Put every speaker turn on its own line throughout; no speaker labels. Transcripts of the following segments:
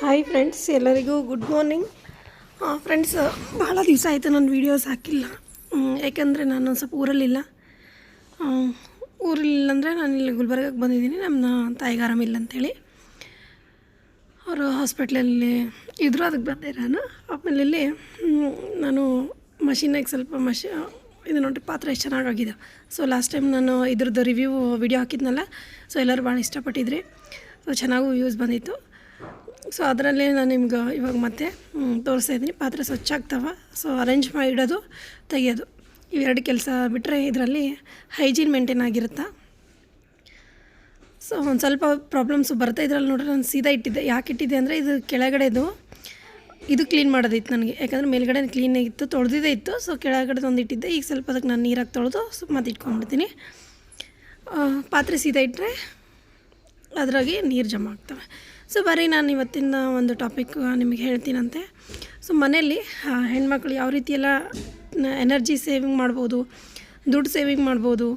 Hi friends ಎಲ್ಲರಿಗೂ good morning friends ಭಾಳ ದಿವಸ ಆಯಿತು ನಾನು ವೀಡಿಯೋಸ್ ಹಾಕಿಲ್ಲ. ಯಾಕೆಂದರೆ ನಾನು ಸ್ವಲ್ಪ ಊರಲ್ಲಿಲ್ಲ. ಊರಲ್ಲಿಲ್ಲ ಅಂದರೆ ನಾನು ಇಲ್ಲಿ ಗುಲ್ಬರ್ಗಕ್ಕೆ ಬಂದಿದ್ದೀನಿ. ನಮ್ಮ ತಾಯಿಗೆ ಆರಾಮಿಲ್ಲ ಅಂತೇಳಿ ಅವರು ಹಾಸ್ಪಿಟ್ಲಲ್ಲಿ ಇದ್ದರು ಅದಕ್ಕೆ ಬಂದೆ ನಾನು. ಆಮೇಲೆ ಇಲ್ಲಿ ನಾನು ಮಷಿನಾಗಿ ಸ್ವಲ್ಪ ಮಷಿ ಇದು ನೋಡಿರಿ, ಪಾತ್ರ ಎಷ್ಟು ಚೆನ್ನಾಗಾಗಿದೆ ಸೊ ಲಾಸ್ಟ್ ಟೈಮ್ ನಾನು ಇದ್ರದ್ದು ರಿವ್ಯೂ ವಿಡಿಯೋ ಹಾಕಿದ್ನಲ್ಲ ಸೊ ಎಲ್ಲರೂ ಭಾಳ ಇಷ್ಟಪಟ್ಟಿದ್ರಿ. ಸೊ ಚೆನ್ನಾಗೂ ವ್ಯೂಸ್ ಬಂದಿತ್ತು. ಸೊ ಅದರಲ್ಲೇ ನಾನು ನಿಮ್ಗೆ ಇವಾಗ ಮತ್ತೆ ತೋರಿಸ್ತಾ ಇದ್ದೀನಿ. ಪಾತ್ರೆ ಸ್ವಚ್ಛ ಆಗ್ತಾವ. ಸೊ ಅರೇಂಜ್ ಮಾಡಿ ಇಡೋದು, ತೆಗೆಯೋದು. ಇವೆರಡು ಕೆಲಸ ಬಿಟ್ಟರೆ ಇದರಲ್ಲಿ ಹೈಜೀನ್ ಮೇಂಟೈನ್ ಆಗಿರುತ್ತಾ? ಸೊ ಒಂದು ಸ್ವಲ್ಪ ಪ್ರಾಬ್ಲಮ್ಸು ಬರ್ತಾ ಇದ್ರಲ್ಲಿ ನೋಡ್ರಿ, ನಾನು ಸೀದಾ ಇಟ್ಟಿದ್ದೆ. ಯಾಕೆ ಇಟ್ಟಿದ್ದೆ ಅಂದರೆ, ಇದು ಕೆಳಗಡೆದು, ಇದು ಕ್ಲೀನ್ ಮಾಡೋದಿತ್ತು ನನಗೆ. ಯಾಕಂದರೆ ಮೇಲ್ಗಡೆ ಕ್ಲೀನ್ ಆಗಿತ್ತು ತೊಳೆದಿದ್ದೇ ಇತ್ತು. ಸೊ ಕೆಳಗಡೆ ಒಂದು ಇಟ್ಟಿದ್ದೆ. ಈಗ ಸ್ವಲ್ಪ ಅದಕ್ಕೆ ನಾನು ನೀರಾಗಿ ತೊಳೆದು ಸೊ ಮತ್ತೆ ಇಟ್ಕೊಂಡ್ಬಿಡ್ತೀನಿ. ಪಾತ್ರೆ ಸೀದಾ ಇಟ್ಟರೆ ಅದರಾಗೆ ನೀರು ಜಮಾ ಆಗ್ತವೆ. ಸೊ ಬರೀ ನಾನು ಇವತ್ತಿನ ಒಂದು ಟಾಪಿಕ್ ನಿಮಗೆ ಹೇಳ್ತೀನಂತೆ. ಸೊ ಮನೆಯಲ್ಲಿ ಹೆಣ್ಮಕ್ಳು ಯಾವ ರೀತಿ ಎಲ್ಲ ಎನರ್ಜಿ ಸೇವಿಂಗ್ ಮಾಡ್ಬೋದು, ದುಡ್ಡು ಸೇವಿಂಗ್ ಮಾಡ್ಬೋದು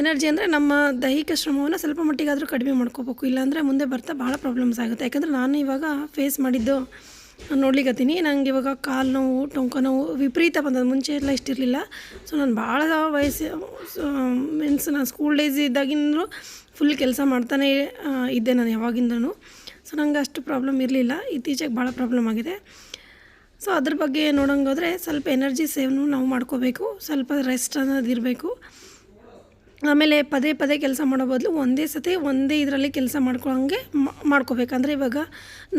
ಎನರ್ಜಿ ಅಂದರೆ ನಮ್ಮ ದೈಹಿಕ ಶ್ರಮವನ್ನು ಸ್ವಲ್ಪ ಮಟ್ಟಿಗಾದರೂ ಕಡಿಮೆ ಮಾಡ್ಕೋಬೇಕು, ಇಲ್ಲಾಂದರೆ ಮುಂದೆ ಬರ್ತಾ ಭಾಳ ಪ್ರಾಬ್ಲಮ್ಸ್ ಆಗುತ್ತೆ. ಯಾಕಂದರೆ ನಾನು ಇವಾಗ ಫೇಸ್ ಮಾಡಿದ್ದು ನೋಡ್ಲಿಕ್ಕತ್ತೀನಿ ನಂಗೆ ಇವಾಗ ಕಾಲು ನೋವು, ಟೊಂಕ ನೋವು ವಿಪರೀತ ಬಂದದ್ದು. ಮುಂಚೆ ಎಲ್ಲ ಇಷ್ಟಿರಲಿಲ್ಲ. ಸೊ ನಾನು ಭಾಳ ವಯಸ್ಸು ಮೀನ್ಸ್ ನಾನು ಸ್ಕೂಲ್ ಡೇಸ್ ಇದ್ದಾಗಿಂದಲೂ ಫುಲ್ ಕೆಲಸ ಮಾಡ್ತಾನೆ ಇದ್ದೆ ನಾನು ಯಾವಾಗಿಂದನು ಸೊ ನಂಗೆ ಅಷ್ಟು ಪ್ರಾಬ್ಲಮ್ ಇರಲಿಲ್ಲ. ಇತ್ತೀಚೆಗೆ ಭಾಳ ಪ್ರಾಬ್ಲಮ್ ಆಗಿದೆ. ಸೊ ಅದ್ರ ಬಗ್ಗೆ ನೋಡೋಂಗೋದ್ರೆ ಸ್ವಲ್ಪ ಎನರ್ಜಿ ಸೇವ್ನು ನಾವು ಮಾಡ್ಕೋಬೇಕು. ಸ್ವಲ್ಪ ರೆಸ್ಟ್ ಅನ್ನೋದು ಇರಬೇಕು. ಆಮೇಲೆ ಪದೇ ಪದೇ ಕೆಲಸ ಮಾಡೋ ಬದಲು ಒಂದೇ ಸತಿ ಒಂದೇ ಇದರಲ್ಲಿ ಕೆಲಸ ಮಾಡ್ಕೊಳ್ಳೋಂಗೆ ಮಾಡ್ಕೋಬೇಕಂದ್ರೆ ಇವಾಗ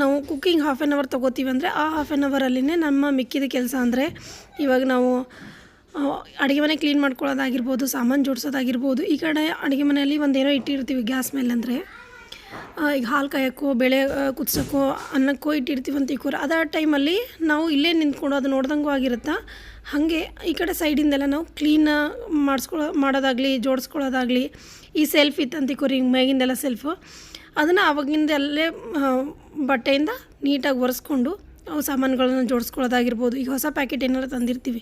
ನಾವು ಕುಕ್ಕಿಂಗ್ ಹಾಫ್ ಆ್ಯನ್ ಅವರ್ ತೊಗೋತೀವಿ ಅಂದರೆ ಆ ಹಾಫ್ ಆ್ಯನ್ ಅವರಲ್ಲಿನೇ ನಮ್ಮ ಮಿಕ್ಕಿದ ಕೆಲಸ ಅಂದರೆ ಇವಾಗ ನಾವು ಅಡುಗೆ ಮನೆ ಕ್ಲೀನ್ ಮಾಡ್ಕೊಳ್ಳೋದಾಗಿರ್ಬೋದು, ಸಾಮಾನು ಜೋಡಿಸೋದಾಗಿರ್ಬೋದು, ಈ ಕಡೆ ಅಡುಗೆ ಮನೆಯಲ್ಲಿ ಒಂದೇನೋ ಇಟ್ಟಿರ್ತೀವಿ ಗ್ಯಾಸ್ ಮೇಲೆ ಅಂದರೆ. ಈಗ ಹಾಲು ಕಾಯೋಕ್ಕೋ, ಬೆಳೆ ಕುದಿಸೋಕ್ಕೋ, ಅನ್ನಕ್ಕೋ ಇಟ್ಟಿರ್ತೀವಿ ಅಂತ ಇಕ್ಕೋರು ಅದ ಟೈಮಲ್ಲಿ ನಾವು ಇಲ್ಲೇ ನಿಂತ್ಕೊಂಡು ಅದು ನೋಡ್ದಂಗೂ ಆಗಿರುತ್ತಾ? ಹಾಗೆ ಈ ಕಡೆ ಸೈಡಿಂದೆಲ್ಲ ನಾವು ಕ್ಲೀನ್ ಮಾಡಿಸ್ಕೊಳ್ಳೋ, ಮಾಡೋದಾಗಲಿ, ಜೋಡಿಸ್ಕೊಳ್ಳೋದಾಗಲಿ, ಈ ಸೆಲ್ಫ್ ಇತ್ತು ಅಂತ ಇಕ್ಕೋರಿ ಹಿಂಗೆ ಮ್ಯಾಗಿಂದೆಲ್ಲ ಸೆಲ್ಫು ಅದನ್ನು ಅವಾಗಿಂದಲ್ಲೇ ಬಟ್ಟೆಯಿಂದ ನೀಟಾಗಿ ಒರೆಸ್ಕೊಂಡು ಅವು ಸಾಮಾನುಗಳನ್ನು ಜೋಡಿಸ್ಕೊಳ್ಳೋದಾಗಿರ್ಬೋದು. ಈಗ ಹೊಸ ಪ್ಯಾಕೆಟ್ ಏನಾರು ತಂದಿರ್ತೀವಿ.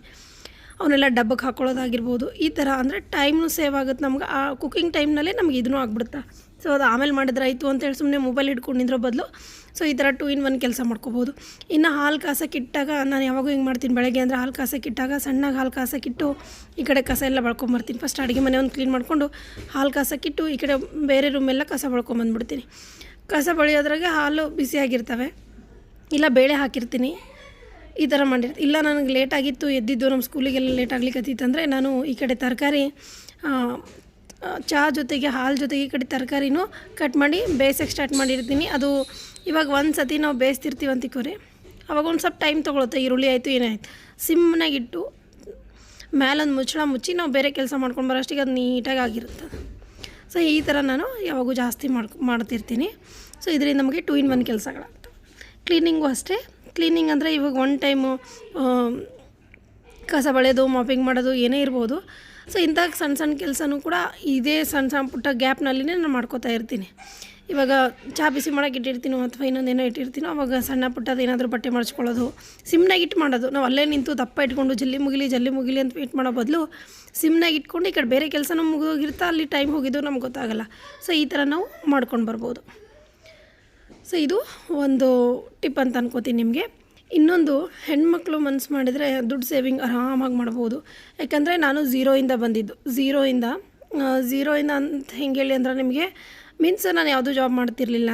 ಅವನ್ನೆಲ್ಲ ಡಬ್ಬಕ್ಕೆ ಹಾಕ್ಕೊಳ್ಳೋದಾಗಿರ್ಬೋದು ಈ ಥರ ಅಂದರೆ ಟೈಮ್ನು ಸೇವ್ ಆಗುತ್ತೆ ನಮ್ಗೆ. ಆ ಕುಕ್ಕಿಂಗ್ ಟೈಮ್ನಲ್ಲೇ ನಮ್ಗೆ ಇದನ್ನೂ ಆಗ್ಬಿಡುತ್ತೆ. ಸೊ ಅದು ಆಮೇಲೆ ಮಾಡಿದ್ರೆ ಆಯಿತು ಅಂತೇಳಿ ಸುಮ್ಮನೆ ಮೊಬೈಲ್ ಇಟ್ಕೊಂಡಿರೋ ಬದಲು. ಸೊ ಈ ಥರ ಟೂ ಇನ್ ಒನ್ ಕೆಲಸ ಮಾಡ್ಕೋಬೋದು. ಇನ್ನು ಹಾಲು ಕಾಸಕ್ಕಿಟ್ಟಾಗ ನಾನು ಯಾವಾಗೂ ಹಿಂಗೆ ಮಾಡ್ತೀನಿ ಬೆಳಗ್ಗೆ ಅಂದರೆ ಹಾಲು ಕಾಸಕ್ಕಿಟ್ಟಾಗ ಸಣ್ಣಗೆ ಹಾಲು ಕಾಸಕ್ಕಿಟ್ಟು ಈ ಕಡೆ ಕಸ ಎಲ್ಲ ಬಳ್ಕೊಂಬರ್ತೀನಿ ಫಸ್ಟ್ ಅಡುಗೆ ಮನೆ ಒಂದು ಕ್ಲೀನ್ ಮಾಡಿಕೊಂಡು ಹಾಲು ಕಾಸಕ್ಕಿಟ್ಟು ಈ ಕಡೆ ಬೇರೆ ರೂಮೆಲ್ಲ ಕಸ ಬಳ್ಕೊಂಬಂದ್ಬಿಡ್ತೀನಿ ಕಸ ಬಳಿಯೋದ್ರಾಗೆ ಹಾಲು ಬಿಸಿಯಾಗಿರ್ತವೆ ಇಲ್ಲ ಬೇಳೆ ಹಾಕಿರ್ತೀನಿ. ಈ ಥರ ಮಾಡಿರ್ತೀನಿ ಇಲ್ಲ, ನನಗೆ ಲೇಟ್ ಆಗಿತ್ತು, ಎದ್ದಿದ್ದು ನಮ್ಮ ಸ್ಕೂಲಿಗೆಲ್ಲ ಲೇಟ್ ಆಗ್ಲಿಕ್ಕತ್ತಿತ್ತು ಅಂದರೆ ನಾನು ಈ ಕಡೆ ತರಕಾರಿ ಚಹಾ ಜೊತೆಗೆ, ಹಾಲು ಜೊತೆಗೆ ಈ ಕಡೆ ತರಕಾರಿನೂ ಕಟ್ ಮಾಡಿ ಬೇಯ್ಸೋಕ್ಕೆ ಸ್ಟಾರ್ಟ್ ಮಾಡಿರ್ತೀನಿ. ಅದು ಇವಾಗ ಒಂದು ಸತಿ ನಾವು ಬೇಯಿಸ್ತಿರ್ತೀವಿ ಅಂತಿಕೋರಿ ಅವಾಗ ಒಂದು ಸ್ವಲ್ಪ ಟೈಮ್ ತೊಗೊಳುತ್ತೆ, ಈರುಳ್ಳಿ ಆಯಿತು ಏನಾಯ್ತು ಸಿಮ್ನಾಗ ಇಟ್ಟು ಮೇಲೊಂದು ಮುಚ್ಚಳ ಮುಚ್ಚಿ ನಾವು ಬೇರೆ ಕೆಲಸ ಮಾಡ್ಕೊಂಡು ಬರೋಷ್ಟಿಗೆ ಅದು ನೀಟಾಗಿ ಆಗಿರುತ್ತೆ. ಸೊ ಈ ಥರ ನಾನು ಯಾವಾಗೂ ಜಾಸ್ತಿ ಮಾಡ್ಕೊ, ಮಾಡ್ತಿರ್ತೀನಿ. ಸೊ ಇದರಿಂದ ನಮಗೆ ಟೂ ಇನ್ ಒನ್ ಕೆಲಸಗಳಾಗ್ತವೆ. ಕ್ಲೀನಿಂಗು ಅಷ್ಟೇ. ಕ್ಲೀನಿಂಗ್ ಅಂದರೆ ಇವಾಗ ಒನ್ ಟೈಮು ಕಸ ಬಳೆಯೋದು ಮಾಪಿಂಗ್ ಮಾಡೋದು ಏನೇ ಇರ್ಬೋದು. ಸೊ ಇಂಥ ಸಣ್ಣ ಸಣ್ಣ ಕೆಲಸನೂ ಕೂಡ ಇದೇ ಸಣ್ಣ ಸಣ್ಣ ಪುಟ್ಟ ಗ್ಯಾಪ್ನಲ್ಲಿನೇ ನಾನು ಮಾಡ್ಕೋತಾ ಇರ್ತೀನಿ. ಇವಾಗ ಚಹಾ ಬಿಸಿ ಮಾಡೋಕೆ ಇಟ್ಟಿರ್ತೀನೋ ಅಥವಾ ಇನ್ನೊಂದೇನೋ ಇಟ್ಟಿರ್ತೀನೋ, ಅವಾಗ ಸಣ್ಣ ಪುಟ್ಟದು ಏನಾದರೂ ಬಟ್ಟೆ ಮಡ್ಚ್ಕೊಳ್ಳೋದು ಸಿಮ್ನಾಗ ಇಟ್ಟು ಮಾಡೋದು. ನಾವು ಅಲ್ಲೇ ನಿಂತು ದಪ್ಪ ಇಟ್ಕೊಂಡು ಜಲ್ಲಿ ಮುಗಿಲಿ ಜಲ್ಲಿ ಮುಗಿಲಿ ಅಂತ ವೇಟ್ ಮಾಡೋ ಬದಲು ಸಿಮ್ನಾಗ ಇಟ್ಕೊಂಡು ಈ ಕಡೆ ಬೇರೆ ಕೆಲಸನೂ ಮುಗಿದೋಗಿರ್ತಾ ಅಲ್ಲಿ ಟೈಮ್ ಹೋಗಿದ್ದು ನಮ್ಗೆ ಗೊತ್ತಾಗಲ್ಲ. ಸೊ ಈ ಥರ ನಾವು ಮಾಡ್ಕೊಂಡು ಬರ್ಬೋದು. ಸೊ ಇದು ಒಂದು ಟಿಪ್ ಅಂತ ಅನ್ಕೋತೀನಿ ನಿಮಗೆ. ಇನ್ನೊಂದು ಹೆಣ್ಮಕ್ಳು ಮನ್ಸು ಮಾಡಿದರೆ ದುಡ್ಡು ಸೇವಿಂಗ್ ಆರಾಮಾಗಿ ಮಾಡ್ಬೋದು. ಯಾಕಂದರೆ ನಾನು ಝೀರೋಯಿಂದ ಬಂದಿದ್ದು. ಝೀರೋಯಿಂದ ಝೀರೋಯಿಂದ ಅಂತ ಹೆಂಗೆ ಹೇಳಿ ಅಂದ್ರೆ ನಿಮಗೆ ಮೀನ್ಸ್ ನಾನು ಯಾವುದೂ ಜಾಬ್ ಮಾಡ್ತಿರ್ಲಿಲ್ಲ.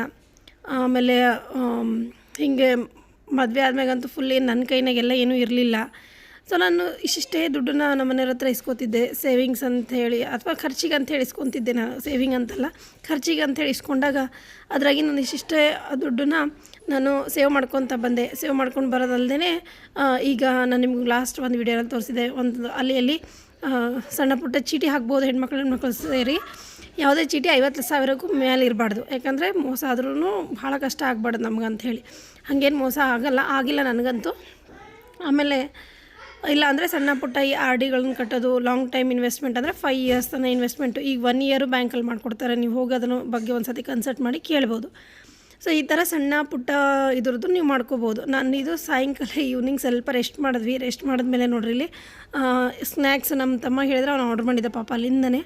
ಆಮೇಲೆ ಹೀಗೆ ಹಿಂಗೆ ಮದುವೆ ಆದ್ಮೇಗಂತೂ ಫುಲ್ ಏನು ನನ್ನ ಕೈನಾಗೆಲ್ಲ ಏನೂ ಇರಲಿಲ್ಲ. ಸೊ ನಾನು ಇಷ್ಟಿಷ್ಟೇ ದುಡ್ಡನ್ನ ನಮ್ಮ ಮನೆಯವ್ರ ಹತ್ರ ಇಸ್ಕೊತಿದ್ದೆ. ಸೇವಿಂಗ್ಸ್ ಅಂತ ಹೇಳಿ, ಅಥವಾ ಖರ್ಚಿಗೆ ಅಂತ ಇಸ್ಕೊತಿದ್ದೆ ನಾನು ಸೇವಿಂಗ್ ಅಂತಲ್ಲ. ಖರ್ಚಿಗೆ ಅಂತ ಹೇಳಿ ಇಸ್ಕೊಂಡಾಗ ಅದ್ರಾಗಿ ನಾನು ಇಷ್ಟಿಷ್ಟೇ ದುಡ್ಡನ್ನ ನಾನು ಸೇವ್ ಮಾಡ್ಕೊತ ಬಂದೆ. ಸೇವ್ ಮಾಡ್ಕೊಂಡು ಬರೋದಲ್ಲದೇ ಈಗ ನಾನು ನಿಮ್ಗೆ ಲಾಸ್ಟ್ ಒಂದು ವಿಡಿಯೋನಲ್ಲಿ ತೋರಿಸಿದೆ. ಒಂದು ಅಲ್ಲಿ ಅಲ್ಲಿ ಸಣ್ಣ ಪುಟ್ಟ ಚೀಟಿ ಹಾಕ್ಬೋದು, ಹೆಣ್ಮಕ್ಳು ಹೆಣ್ಮಕ್ಳು ಸೇರಿ. ಯಾವುದೇ ಚೀಟಿ ಐವತ್ತು ಸಾವಿರಕ್ಕೂ ಮೇಲೆ ಇರಬಾರ್ದು. ಯಾಕಂದರೆ ಮೋಸ ಆದ್ರೂ ಭಾಳ ಕಷ್ಟ ಆಗ್ಬಾರ್ದು ನಮ್ಗೆ ಹೇಳಿ. ಹಾಗೇನು ಮೋಸ ಆಗಲ್ಲ, ಆಗಿಲ್ಲ ನನಗಂತೂ. ಆಮೇಲೆ ಇಲ್ಲ ಅಂದರೆ ಸಣ್ಣ ಪುಟ್ಟ ಈ ಆರ್ ಡಿಗಳನ್ನ ಕಟ್ಟೋದು ಲಾಂಗ್ ಟೈಮ್ ಇನ್ವೆಸ್ಟ್ಮೆಂಟ್ ಅಂದರೆ ಫೈವ್ ಇಯರ್ಸ್ ತನಕ ಇನ್ವೆಸ್ಟ್ಮೆಂಟು ಈಗ ಒನ್ ಇಯರು ಬ್ಯಾಂಕಲ್ಲಿ ಮಾಡಿಕೊಡ್ತಾರೆ, ನೀವು ಹೋಗಿ ಅದನ್ನು ಬಗ್ಗೆ ಒಂದು ಸತಿ ಕನ್ಸಲ್ಟ್ ಮಾಡಿ ಕೇಳ್ಬೋದು. ಸೊ ಈ ಥರ ಸಣ್ಣ ಪುಟ್ಟ ಇದ್ರದ್ದು ನೀವು ಮಾಡ್ಕೋಬೋದು. ನಾನು ಇದು ಸಾಯಂಕಾಲ ಈವ್ನಿಂಗ್ ಸ್ವಲ್ಪ ರೆಸ್ಟ್ ಮಾಡಿದ್ವಿ. ರೆಸ್ಟ್ ಮಾಡಿದ್ಮೇಲೆ ನೋಡ್ರಿ ಇಲ್ಲಿ ಸ್ನ್ಯಾಕ್ಸ್ ನಮ್ಮ ತಮ್ಮ ಹೇಳಿದ್ರೆ ಅವ್ನು ಆರ್ಡ್ರ್ ಮಾಡಿದ್ದೆ ಪಾಪ ಅಲ್ಲಿಂದನೇ.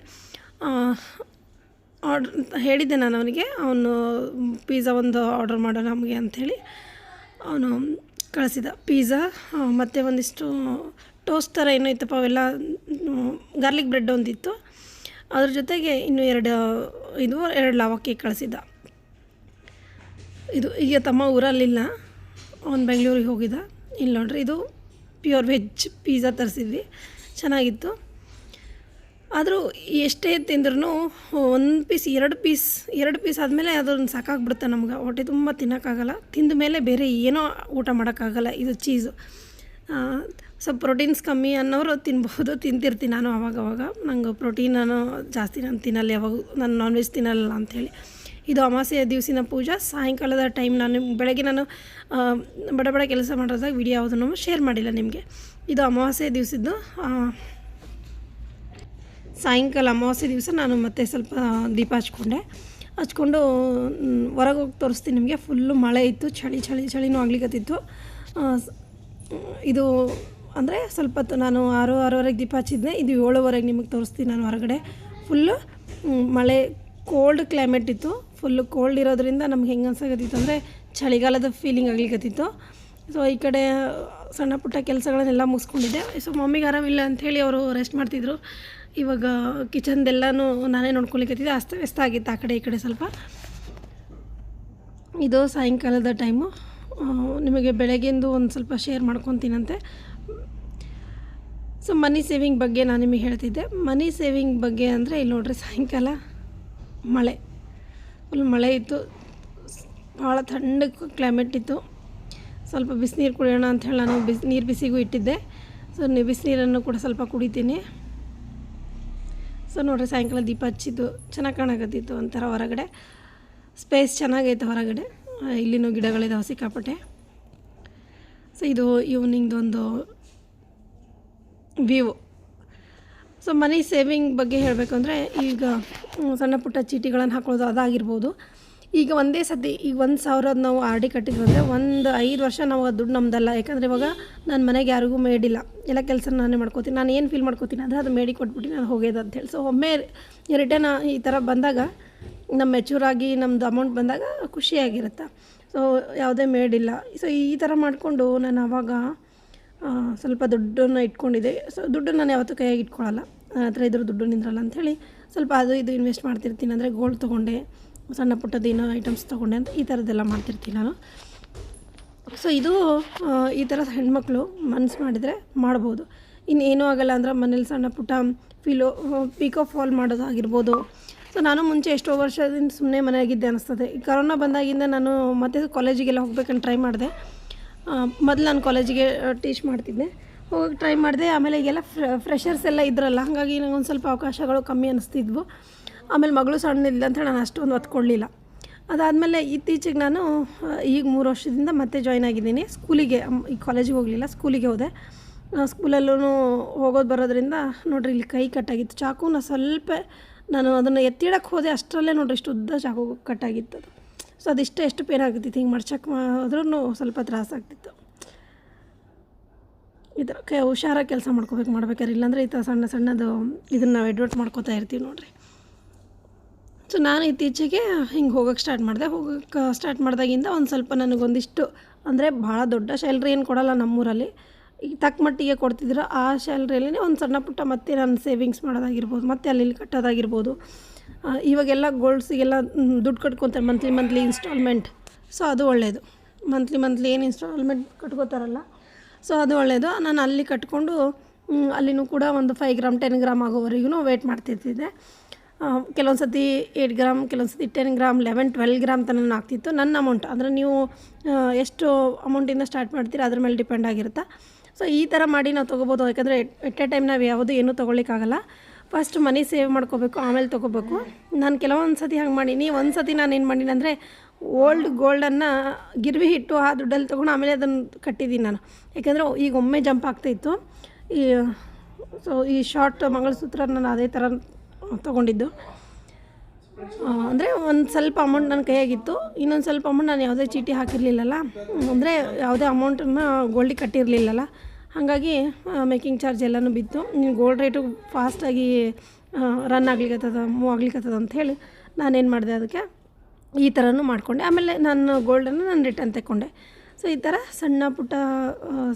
ಆರ್ಡ್ರ್ ಹೇಳಿದ್ದೆ ನಾನು ಅವನಿಗೆ. ಅವನು ಪಿಜ್ಜಾ ಒಂದು ಆರ್ಡ್ರ್ ಮಾಡೋ ನಮಗೆ ಅಂಥೇಳಿ. ಅವನು ಕಳಿಸಿದ. ಪಿಜ್ಜಾ ಮತ್ತು ಒಂದಿಷ್ಟು ಟೋಸ್ಟ್ ಥರ ಏನೋ ಇತ್ತಪ್ಪ, ಅವೆಲ್ಲ ಗಾರ್ಲಿಕ್ ಬ್ರೆಡ್ ಒಂದಿತ್ತು. ಅದ್ರ ಜೊತೆಗೆ ಇನ್ನೂ ಎರಡು, ಇದು ಎರಡು ಲಾವಾ ಕೇಕ್ ಕಳಿಸಿದ್ದ ಇದು ಈಗ ತಮ್ಮ ಊರಲ್ಲಿಲ್ಲ, ಅವನು ಬೆಂಗಳೂರಿಗೆ ಹೋಗಿದ್ದ ಇಲ್ಲಿ ನೋಡ್ರಿ, ಇದು ಪ್ಯೂರ್ ವೆಜ್ ಪಿಜ್ಜಾ ತರಿಸಿದ್ವಿ. ಚೆನ್ನಾಗಿತ್ತು. ಆದರೂ ಎಷ್ಟೇ ತಿಂದ್ರೂ ಒಂದು ಪೀಸ್ ಎರಡು ಪೀಸ್ ಎರಡು ಪೀಸ್ ಆದಮೇಲೆ ಅದೊಂದು ಸಾಕಾಗ್ಬಿಡುತ್ತೆ ನಮ್ಗೆ. ಹೊಟ್ಟೆ ತುಂಬ ತಿನ್ನೋಕ್ಕಾಗಲ್ಲ. ತಿಂದ ಮೇಲೆ ಬೇರೆ ಏನೋ ಊಟ ಮಾಡೋಕ್ಕಾಗಲ್ಲ. ಇದು ಚೀಸು ಸ್ವಲ್ಪ ಪ್ರೋಟೀನ್ಸ್ ಕಮ್ಮಿ ಅನ್ನೋರು ತಿನ್ಬೋದು. ತಿಂತಿರ್ತೀನಿ ನಾನು ಅವಾಗ ಅವಾಗ ನಂಗೆ ಪ್ರೋಟೀನ್ ನಾನು ಜಾಸ್ತಿ ನಾನು ತಿನ್ನಲ್ಲ ಯಾವಾಗ. ನಾನು ನಾನ್ ವೆಜ್ ತಿನ್ನಲ್ಲ ಅಂಥೇಳಿ ಇದು ಅಮಾಸೆಯ ದಿವಸಿನ ಪೂಜಾ. ಸಾಯಂಕಾಲದ ಟೈಮ್ ನಾನು ಬೆಳಗ್ಗೆ ನಾನು ಬಡ ಬಡ ಕೆಲಸ ಮಾಡೋದಾಗ ವಿಡಿಯೋ ಯಾವುದನ್ನು ಶೇರ್ ಮಾಡಿಲ್ಲ ನಿಮಗೆ. ಇದು ಅಮಾವಾಸ್ಯೆ ದಿವಸದ್ದು ಸಾಯಂಕಾಲ ಅಮಾವಾಸ್ಯೆ ದಿವಸ ನಾನು ಮತ್ತೆ ಸ್ವಲ್ಪ ದೀಪ ಹಚ್ಕೊಂಡೆ. ಹಚ್ಕೊಂಡು ಹೊರಗೆ ಹೋಗಿ ತೋರಿಸ್ತೀನಿ ನಿಮಗೆ. ಫುಲ್ಲು ಮಳೆ ಇತ್ತು, ಚಳಿ ಚಳಿ, ಚಳಿನೂ ಆಗ್ಲಿಕ್ಕತ್ತಿತ್ತು ಇದು ಅಂದರೆ ಸ್ವಲ್ಪ ಹೊತ್ತು ನಾನು ಆರು, ಆರೂವರೆಗೆ ದೀಪ ಹಚ್ಚಿದ್ದೆ ಇದು ಏಳುವರೆಗೆ ನಿಮಗೆ ತೋರಿಸ್ತೀನಿ ನಾನು ಹೊರಗಡೆ. ಫುಲ್ಲು ಮಳೆ ಕೋಲ್ಡ್ ಕ್ಲೈಮೇಟ್ ಇತ್ತು. ಫುಲ್ಲು ಕೋಲ್ಡ್ ಇರೋದ್ರಿಂದ ನಮ್ಗೆ ಹೆಂಗೆ ಅನ್ಸಾಕತ್ತಿತ್ತು ಅಂದರೆ ಚಳಿಗಾಲದ ಫೀಲಿಂಗ್ ಆಗ್ಲಿಕ್ಕತ್ತಿತ್ತು ಸೊ ಈ ಕಡೆ ಸಣ್ಣ ಪುಟ್ಟ ಕೆಲಸಗಳನ್ನೆಲ್ಲ ಮುಗಿಸ್ಕೊಂಡಿದ್ದೆ. ಸೊ ಮಮ್ಮಿಗೆ ಆರಾಮಿಲ್ಲ ಅಂಥೇಳಿ ಅವರು ರೆಸ್ಟ್ ಮಾಡ್ತಿದ್ರು. ಇವಾಗ ಕಿಚನ್ದೆಲ್ಲನೂ ನಾನೇ ನೋಡ್ಕೊಳಿಕತ್ತಿದ್ದೆ ಅಸ್ತವ್ಯಸ್ತ ಆಗಿತ್ತು ಆ ಕಡೆ ಈ ಕಡೆ ಸ್ವಲ್ಪ. ಇದು ಸಾಯಂಕಾಲದ ಟೈಮು. ನಿಮಗೆ ಬೆಳಗ್ಗೆಂದು ಒಂದು ಸ್ವಲ್ಪ ಶೇರ್ ಮಾಡ್ಕೊತೀನಂತೆ. ಸೊ ಮನಿ ಸೇವಿಂಗ್ ಬಗ್ಗೆ ನಾನು ನಿಮಗೆ ಹೇಳ್ತಿದ್ದೆ. ಮನಿ ಸೇವಿಂಗ್ ಬಗ್ಗೆ ಅಂದರೆ ಇಲ್ಲಿ ನೋಡ್ರಿ ಸಾಯಂಕಾಲ ಮಳೆ. ಫುಲ್ ಮಳೆ ಇತ್ತು. ಭಾಳ ಥಂಡ ಕ್ಲೈಮೇಟ್ ಇತ್ತು. ಸ್ವಲ್ಪ ಬಿಸಿನೀರು ಕುಡಿಯೋಣ ಅಂತ ಹೇಳಿ ನಾನು ಬಿಸಿ ನೀರು ಬಿಸಿಗೂ ಇಟ್ಟಿದ್ದೆ. ಸೊ ಬಿಸಿನೀರನ್ನು ಕೂಡ ಸ್ವಲ್ಪ ಕುಡಿತೀನಿ. ಸೊ ನೋಡ್ರಿ, ಸಾಯಂಕಾಲ ದೀಪ ಹಚ್ಚಿದ್ದು ಚೆನ್ನಾಗಿ ಕಾಣಕತ್ತಿತ್ತು ಒಂಥರ ಹೊರಗಡೆ. ಸ್ಪೇಸ್ ಚೆನ್ನಾಗೈತೆ ಹೊರಗಡೆ. ಇಲ್ಲಿನೂ ಗಿಡಗಳಿದಾವೆ ಸಿಕ್ಕಾಪಟ್ಟೆ. ಸೊ ಇದು ಈವ್ನಿಂಗ್ದು ಒಂದು ವ್ಯೂ ಸೊ ಮನಿ ಸೇವಿಂಗ್ ಬಗ್ಗೆ ಹೇಳಬೇಕು ಅಂದರೆ ಈಗ ಸಣ್ಣ ಪುಟ್ಟ ಚೀಟಿಗಳನ್ನು ಹಾಕೊಳ್ಳೋದು ಅದಾಗಿರ್ಬೋದು. ಈಗ ಒಂದೇ ಸತಿ, ಈಗ ಒಂದು ಸಾವಿರದ ನಾವು ಆರ್ ಡಿ ಕಟ್ಟಿದ್ವಿ ಅಂದರೆ ಒಂದು ಐದು ವರ್ಷ ನಾವು ದುಡ್ಡು ನಮ್ದಲ್ಲ. ಯಾಕಂದರೆ ಇವಾಗ ನನ್ನ ಮನೆಗೆ ಯಾರಿಗೂ ಮೇಡಿಲ್ಲ. ಎಲ್ಲ ಕೆಲಸ ನಾನೇ ಮಾಡ್ಕೋತೀನಿ. ನಾನು ಏನು ಫೀಲ್ ಮಾಡ್ಕೋತೀನಿ ಅಂದರೆ ಅದು ಮೇಡಿ ಕೊಟ್ಬಿಟ್ಟು ನಾನು ಹೋಗ್ಯದ ಅಂತೇಳಿ ಸೊ ಒಮ್ಮೆ ರಿಟರ್ನ್ ಈ ಥರ ಬಂದಾಗ ನಮ್ಮ ಮೆಚೂರ್ ಆಗಿ ನಮ್ಮದು ಅಮೌಂಟ್ ಬಂದಾಗ ಖುಷಿಯಾಗಿರುತ್ತೆ ಸೊ ಯಾವುದೇ ಮೇಡಿಲ್ಲ. ಸೊ ಈ ಥರ ಮಾಡಿಕೊಂಡು ನಾನು ಆವಾಗ ಸ್ವಲ್ಪ ದುಡ್ಡನ್ನು ಇಟ್ಕೊಂಡಿದ್ದೆ. ಸೊ ದುಡ್ಡು ನಾನು ಯಾವತ್ತೂ ಕೈಯಾಗಿ ಇಟ್ಕೊಳ್ಳಲ್ಲ ನನ್ನ ಹತ್ರ ಇದ್ರ ದುಡ್ಡು ನಿಂದ್ರಲ್ಲ ಅಂಥೇಳಿ ಸ್ವಲ್ಪ ಅದು ಇದು ಇನ್ವೆಸ್ಟ್ ಮಾಡ್ತಿರ್ತೀನಿ ಅಂದರೆ ಗೋಲ್ಡ್ ತೊಗೊಂಡೆ. ಸಣ್ಣ ಪುಟ್ಟದ್ದು ಐಟಮ್ಸ್ ತೊಗೊಂಡೆ ಅಂತ ಈ ಥರದ್ದೆಲ್ಲ ಮಾಡ್ತಿರ್ತೀನಿ ನಾನು. ಸೊ ಇದು ಈ ಥರ ಹೆಣ್ಮಕ್ಳು ಮನ್ಸು ಮಾಡಿದರೆ ಮಾಡ್ಬೋದು. ಇನ್ನು ಏನೂ ಆಗಲ್ಲ ಅಂದ್ರೆ ಮನೇಲಿ ಸಣ್ಣ ಪುಟ್ಟ ಫಿಲೋ ಪಿಕೋ ಫಾಲ್ ಮಾಡೋದಾಗಿರ್ಬೋದು ಸೊ ನಾನು ಮುಂಚೆ ಎಷ್ಟೋ ವರ್ಷದಿಂದ ಸುಮ್ಮನೆ ಮನೆಯಾಗಿದ್ದೆ ಅನಿಸ್ತದೆ. ಈ ಕರೋನಾ ಬಂದಾಗಿಂದ ನಾನು ಮತ್ತೆ ಕಾಲೇಜಿಗೆಲ್ಲ ಹೋಗ್ಬೇಕಂತ ಟ್ರೈ ಮಾಡಿದೆ. ಮೊದಲು ನಾನು ಕಾಲೇಜಿಗೆ ಟೀಚ್ ಮಾಡ್ತಿದ್ದೆ. ಹೋಗಕ್ಕೆ ಟ್ರೈ ಮಾಡಿದೆ. ಆಮೇಲೆ ಈಗೆಲ್ಲ ಫ್ರೆಷರ್ಸ್ ಎಲ್ಲ ಇದ್ರಲ್ಲ, ಹಾಗಾಗಿ ನನಗೊಂದು ಸ್ವಲ್ಪ ಅವಕಾಶಗಳು ಕಮ್ಮಿ ಅನಿಸ್ತಿದ್ವು. ಆಮೇಲೆ ಮಗಳು ಸಣ್ಣಿಲ್ಲ ಅಂತ ನಾನು ಅಷ್ಟೊಂದು ಒತ್ಕೊಳ್ಳಿಲ್ಲ ಅದಾದಮೇಲೆ ಇತ್ತೀಚೆಗೆ ನಾನು ಈಗ ಮೂರು ವರ್ಷದಿಂದ ಮತ್ತೆ ಜಾಯ್ನ್ ಆಗಿದ್ದೀನಿ. ಸ್ಕೂಲಿಗೆ ಈ ಕಾಲೇಜಿಗೆ ಹೋಗಲಿಲ್ಲ, ಸ್ಕೂಲಿಗೆ ಹೋದೆ. ಸ್ಕೂಲಲ್ಲೂ ಹೋಗೋದು ಬರೋದ್ರಿಂದ ನೋಡ್ರಿ ಇಲ್ಲಿ ಕೈ ಕಟ್ಟಾಗಿತ್ತು. ಚಾಕುನ ಸ್ವಲ್ಪ ನಾನು ಅದನ್ನು ಎತ್ತಿಡಕ್ಕೆ ಹೋದೆ, ಅಷ್ಟರಲ್ಲೇ ನೋಡ್ರಿ ಇಷ್ಟು ಉದ್ದ ಚಾಕು ಕಟ್ಟಾಗಿತ್ತು ಅದು. ಸೊ ಅದಿಷ್ಟೇ ಎಷ್ಟು ಪೇನ್ ಆಗ್ತಿತ್ತು ಹಿಂಗೆ ಮಡ್ಚಕ್ಕೆ ಆದ್ರೂ ಸ್ವಲ್ಪ ತ್ರಾಸಾಗ್ತಿತ್ತು ಈ ಥರ ಕೈ, ಹುಷಾರಾಗಿ ಕೆಲಸ ಮಾಡ್ಕೋಬೇಕು, ಮಾಡ್ಬೇಕಾದ್ರೆ ಇಲ್ಲಾಂದರೆ ಈ ಥರ ಸಣ್ಣ ಸಣ್ಣದು ಇದನ್ನು ನಾವು ಎಡ್ವರ್ಟ್ ಮಾಡ್ಕೋತಾ ಇರ್ತೀವಿ ನೋಡ್ರಿ. ಸೊ ನಾನು ಇತ್ತೀಚೆಗೆ ಹಿಂಗೆ ಹೋಗೋಕ್ಕೆ ಸ್ಟಾರ್ಟ್ ಮಾಡಿದೆ. ಹೋಗೋಕ್ಕೆ ಸ್ಟಾರ್ಟ್ ಮಾಡಿದಾಗಿಂದ ಒಂದು ಸ್ವಲ್ಪ ನನಗೊಂದಿಷ್ಟು, ಅಂದರೆ ಭಾಳ ದೊಡ್ಡ ಸ್ಯಾಲ್ರಿ ಏನು ಕೊಡೋಲ್ಲ ನಮ್ಮೂರಲ್ಲಿ. ಈಗ ತಕ್ಕ ಮಟ್ಟಿಗೆ ಕೊಡ್ತಿದ್ರು. ಆ ಸ್ಯಾಲ್ರಿಯಲ್ಲಿ ಒಂದು ಸಣ್ಣ ಪುಟ್ಟ ಮತ್ತೆ ನಾನು ಸೇವಿಂಗ್ಸ್ ಮಾಡೋದಾಗಿರ್ಬೋದು, ಮತ್ತೆ ಅಲ್ಲಿ ಕಟ್ಟೋದಾಗಿರ್ಬೋದು. ಇವಾಗೆಲ್ಲ ಗೋಲ್ಡ್ಸಿಗೆಲ್ಲ ದುಡ್ಡು ಕಟ್ಕೊತಾರೆ ಮಂತ್ಲಿ ಮಂತ್ಲಿ ಇನ್ಸ್ಟಾಲ್ಮೆಂಟ್. ಸೊ ಅದು ಒಳ್ಳೆಯದು ಮಂತ್ಲಿ ಮಂತ್ಲಿ ಏನು ಇನ್ಸ್ಟಾಲ್ಮೆಂಟ್ ಕಟ್ಕೋತಾರಲ್ಲ, ಸೊ ಅದು ಒಳ್ಳೆಯದು ನಾನು ಅಲ್ಲಿ ಕಟ್ಕೊಂಡು ಅಲ್ಲಿನೂ ಕೂಡ ಒಂದು ಫೈವ್ ಗ್ರಾಮ್, ಟೆನ್ ಗ್ರಾಮ್ ಆಗೋವರೆಗೂ ವೇಟ್ ಮಾಡ್ತಿರ್ತಿದ್ದೆ ಕೆಲವೊಂದು ಸತಿ ಏಯ್ಟ್ ಗ್ರಾಮ್ ಕೆಲವೊಂದು ಸತಿ ten gram eleven twelve gram ತನಕ ಆಗ್ತಿತ್ತು. ನನ್ನ ಅಮೌಂಟ್ ಅಂದರೆ ನೀವು ಎಷ್ಟು ಅಮೌಂಟಿಂದ ಸ್ಟಾರ್ಟ್ ಮಾಡ್ತೀರಾ ಅದ್ರ ಮೇಲೆ ಡಿಪೆಂಡ್ ಆಗಿರುತ್ತೆ? ಸೊ ಈ ಥರ ಮಾಡಿ ನಾವು ತೊಗೋಬೋದು. ಯಾಕಂದರೆ ಎಟ್ ಎ ಟೈಮ್ ನಾವು ಯಾವುದು ಏನೂ ತೊಗೊಳಿಕ್ಕಾಗಲ್ಲ ಫಸ್ಟ್ ಮನಿ ಸೇವ್ ಮಾಡ್ಕೋಬೇಕು, ಆಮೇಲೆ ತೊಗೋಬೇಕು. ನಾನು ಕೆಲವೊಂದು ಸತಿ ಹಂಗೆ ಮಾಡೀನಿ ಒಂದು ಸತಿ ನಾನು ಏನು ಮಾಡೀನಿ ಅಂದರೆ ಓಲ್ಡ್ ಗೋಲ್ಡನ್ನು ಗಿರ್ವಿ ಇಟ್ಟು ಆ ದುಡ್ಡಲ್ಲಿ ತೊಗೊಂಡು ಆಮೇಲೆ ಅದನ್ನು ಕಟ್ಟಿದ್ದೀನಿ ನಾನು. ಯಾಕೆಂದರೆ ಈಗ ಒಮ್ಮೆ ಜಂಪ್ ಆಗ್ತಾಯಿತ್ತು ಈ ಸೊ ಈ ಶಾರ್ಟ್ ಮಂಗಳಸೂತ್ರ ನಾನು ಅದೇ ಥರ ತೊಗೊಂಡಿದ್ದು. ಅಂದರೆ ಒಂದು ಸ್ವಲ್ಪ ಅಮೌಂಟ್ ನನ್ನ ಕೈಯಾಗಿತ್ತು. ಇನ್ನೊಂದು ಸ್ವಲ್ಪ ಅಮೌಂಟ್ ನಾನು ಯಾವುದೇ ಚೀಟಿ ಹಾಕಿರಲಿಲ್ಲಲ್ಲ. ಅಂದರೆ ಯಾವುದೇ ಅಮೌಂಟನ್ನು ಗೋಲ್ಡಿಗೆ ಕಟ್ಟಿರಲಿಲ್ಲಲ್ಲ. ಹಾಗಾಗಿ ಮೇಕಿಂಗ್ ಚಾರ್ಜ್ ಎಲ್ಲನೂ ಬಿತ್ತು. ನೀವು ಗೋಲ್ಡ್ ರೇಟು ಫಾಸ್ಟಾಗಿ ರನ್ ಆಗ್ಲಿಕ್ಕತ್ತದ ಮೂವ್ ಆಗ್ಲಿಕ್ಕತ್ತದ ಹೇಳಿ ನಾನೇನು ಮಾಡಿದೆ ಅದಕ್ಕೆ ಈ ಥರನೂ ಮಾಡಿಕೊಂಡೆ. ಆಮೇಲೆ ನಾನು ಗೋಲ್ಡನ್ನು ನಾನು ರಿಟರ್ನ್ ತೆಕ್ಕೊಂಡೆ. ಸೊ ಈ ಥರ ಸಣ್ಣ ಪುಟ್ಟ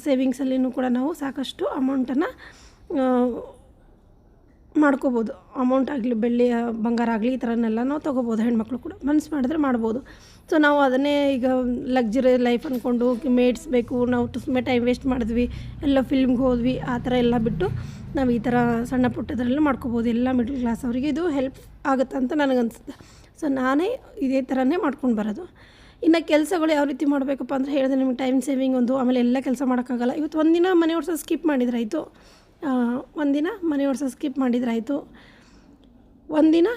ಸೇವಿಂಗ್ಸಲ್ಲಿನೂ ಕೂಡ ನಾವು ಸಾಕಷ್ಟು ಅಮೌಂಟನ್ನು ಮಾಡ್ಕೋಬೋದು. ಅಮೌಂಟ್ ಆಗಲಿ ಬೆಳ್ಳಿ ಬಂಗಾರ ಆಗಲಿ, ಈ ಥರನೆಲ್ಲ ನಾವು ತೊಗೋಬೋದು. ಹೆಣ್ಮಕ್ಳು ಕೂಡ ಮನ್ಸು ಮಾಡಿದ್ರೆ ಮಾಡ್ಬೋದು. ಸೊ ನಾವು ಅದನ್ನೇ ಈಗ ಲಕ್ಸುರಿ ಲೈಫ್ ಅಂದ್ಕೊಂಡು ಮೇಡ್ಸ್ ಬೇಕು, ನಾವು ಸುಮ್ಮನೆ ಟೈಮ್ ವೇಸ್ಟ್ ಮಾಡಿದ್ವಿ, ಎಲ್ಲ ಫಿಲ್ಮ್ಗೆ ಹೋದ್ವಿ, ಆ ಥರ ಎಲ್ಲ ಬಿಟ್ಟು ನಾವು ಈ ಥರ ಸಣ್ಣ ಪುಟ್ಟದ್ರಲ್ಲೂ ಮಾಡ್ಕೋಬೋದು. ಎಲ್ಲ ಮಿಡ್ಲ್ ಕ್ಲಾಸ್ ಅವರಿಗೆ ಇದು ಹೆಲ್ಪ್ ಆಗುತ್ತೆ ಅಂತ ನನಗನ್ಸುತ್ತೆ. ಸೊ ನಾನೇ ಇದೇ ಥರನೇ ಮಾಡ್ಕೊಂಡು ಬರೋದು. ಇನ್ನು ಕೆಲಸಗಳು ಯಾವ ರೀತಿ ಮಾಡಬೇಕಪ್ಪ ಅಂದರೆ ಹೇಳಿದೆ ನಿಮಗೆ ಟೈಮ್ ಸೇವಿಂಗ್ ಒಂದು, ಆಮೇಲೆ ಎಲ್ಲ ಕೆಲಸ ಮಾಡೋಕ್ಕಾಗಲ್ಲ. ಇವತ್ತು ಒಂದಿನ ಮನೆ ಸ್ಕಿಪ್ ಸ್ಕಿಪ್ ಮಾಡಿದ್ರಾಯಿತು ಒಂದಿನ ಮನೆ ಒರ್ಸೋದು ಸ್ಕಿಪ್ ಮಾಡಿದ್ರಾಯಿತು. ಒಂದಿನ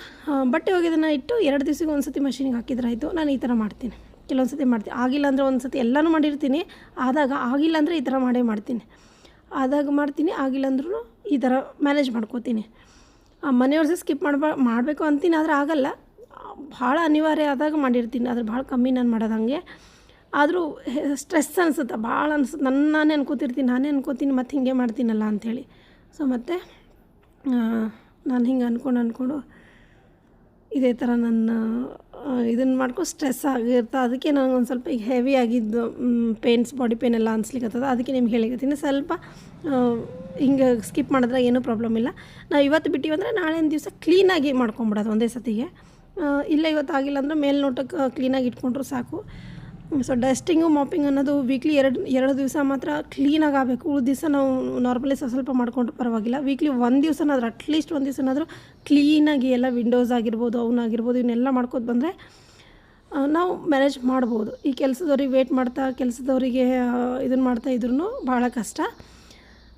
ಬಟ್ಟೆ ಒಗೆದನ್ನ ಇಟ್ಟು ಎರಡು ದಿವಸಕ್ಕೆ ಒಂದು ಸತಿ ಮಷಿನಿಗೆ ಹಾಕಿದ್ರಾಯಿತು. ನಾನು ಈ ಥರ ಮಾಡ್ತೀನಿ. ಕೆಲವೊಂದು ಸತಿ ಮಾಡ್ತೀನಿ. ಆಗಿಲ್ಲ ಅಂದರೆ ಒಂದು ಸತಿ ಎಲ್ಲನೂ ಮಾಡಿರ್ತೀನಿ. ಆದಾಗ ಆಗಿಲ್ಲ ಅಂದರೆ ಈ ಥರ ಮಾಡೇ ಮಾಡ್ತೀನಿ. ಆದಾಗ ಮಾಡ್ತೀನಿ, ಆಗಿಲ್ಲ ಅಂದ್ರೂ ಈ ಥರ ಮ್ಯಾನೇಜ್ ಮಾಡ್ಕೋತೀನಿ. ಮನೆ ಒರ್ಸ ಸ್ಕಿಪ್ ಮಾಡ್ಬಾ, ಮಾಡಬೇಕು ಅಂತೀನಿ, ಆದರೆ ಆಗಲ್ಲ. ಭಾಳ ಅನಿವಾರ್ಯ ಆದಾಗ ಮಾಡಿರ್ತೀನಿ. ಆದರೆ ಭಾಳ ಕಮ್ಮಿ ನಾನು ಮಾಡೋದು ಹಂಗೆ. ಆದರೂ ಸ್ಟ್ರೆಸ್ ಅನಿಸುತ್ತೆ? ಭಾಳ ಅನ್ಸುತ್ತೆ? ನನ್ನ ನಾನೇ ಅನ್ಕೋತಿರ್ತೀನಿ, ನಾನೇ ಅನ್ಕೋತೀನಿ, ಮತ್ತು ಹೀಗೆ ಮಾಡ್ತೀನಲ್ಲ ಅಂಥೇಳಿ ಸೊ ಮತ್ತು ನಾನು ಹಿಂಗೆ ಅಂದ್ಕೊಂಡು ಅಂದ್ಕೊಂಡು ಇದೇ ಥರ ನನ್ನ ಇದನ್ನು ಮಾಡ್ಕೊ ಸ್ಟ್ರೆಸ್ ಆಗಿರ್ತಾ, ಅದಕ್ಕೆ ನನಗೊಂದು ಸ್ವಲ್ಪ ಈಗ ಹೆವಿ ಆಗಿದ್ದು ಪೇನ್ಸ್ ಬಾಡಿ ಪೇನ್ ಎಲ್ಲ ಅನ್ಸ್ಲಿಕ್ಕತ್ತದ ಅದಕ್ಕೆ ನಿಮ್ಗೆ ಹೇಳಿಕತ್ತೀನಿ. ಸ್ವಲ್ಪ ಹಿಂಗೆ ಸ್ಕಿಪ್ ಮಾಡಿದ್ರೆ ಏನೂ ಪ್ರಾಬ್ಲಮ್ ಇಲ್ಲ. ನಾವು ಇವತ್ತು ಬಿಟ್ಟಿವಂದರೆ ನಾಳೆ ದಿವಸ ಕ್ಲೀನಾಗಿ ಮಾಡ್ಕೊಂಬಿಡೋದು ಒಂದೇ ಸತಿಗೆ. ಇಲ್ಲ ಇವತ್ತು ಆಗಿಲ್ಲ ಅಂದರೆ ಮೇಲ್ನೋಟಕ್ಕೆ ಕ್ಲೀನಾಗಿ ಇಟ್ಕೊಂಡ್ರು ಸಾಕು. ಸೊ ಡಸ್ಟಿಂಗು ಮಾಪಿಂಗ್ ಅನ್ನೋದು ವೀಕ್ಲಿ ಎರಡು ಎರಡು ದಿವಸ ಮಾತ್ರ ಕ್ಲೀನಾಗಿ ಆಗಬೇಕು. ಉಳಿದ ದಿವಸ ನಾವು ನಾರ್ಮಲಿ ಸ್ವಲ್ಪ ಸ್ವಲ್ಪ ಪರವಾಗಿಲ್ಲ. ವೀಕ್ಲಿ ಒಂದು ದಿವಸನಾದ್ರೂ ಅಟ್ಲೀಸ್ಟ್ ಒಂದು ದಿವಸನಾದರೂ ಕ್ಲೀನಾಗಿ ಎಲ್ಲ ವಿಂಡೋಸ್ ಆಗಿರ್ಬೋದು ಅವನಾಗಿರ್ಬೋದು ಇವನ್ನೆಲ್ಲ ಮಾಡ್ಕೋದು ಬಂದರೆ ನಾವು ಮ್ಯಾನೇಜ್ ಮಾಡ್ಬೋದು. ಈ ಕೆಲಸದವ್ರಿಗೆ ವೇಟ್ ಮಾಡ್ತಾ, ಕೆಲಸದವರಿಗೆ ಇದನ್ನು ಮಾಡ್ತಾ ಇದ್ರೂ ಭಾಳ ಕಷ್ಟ.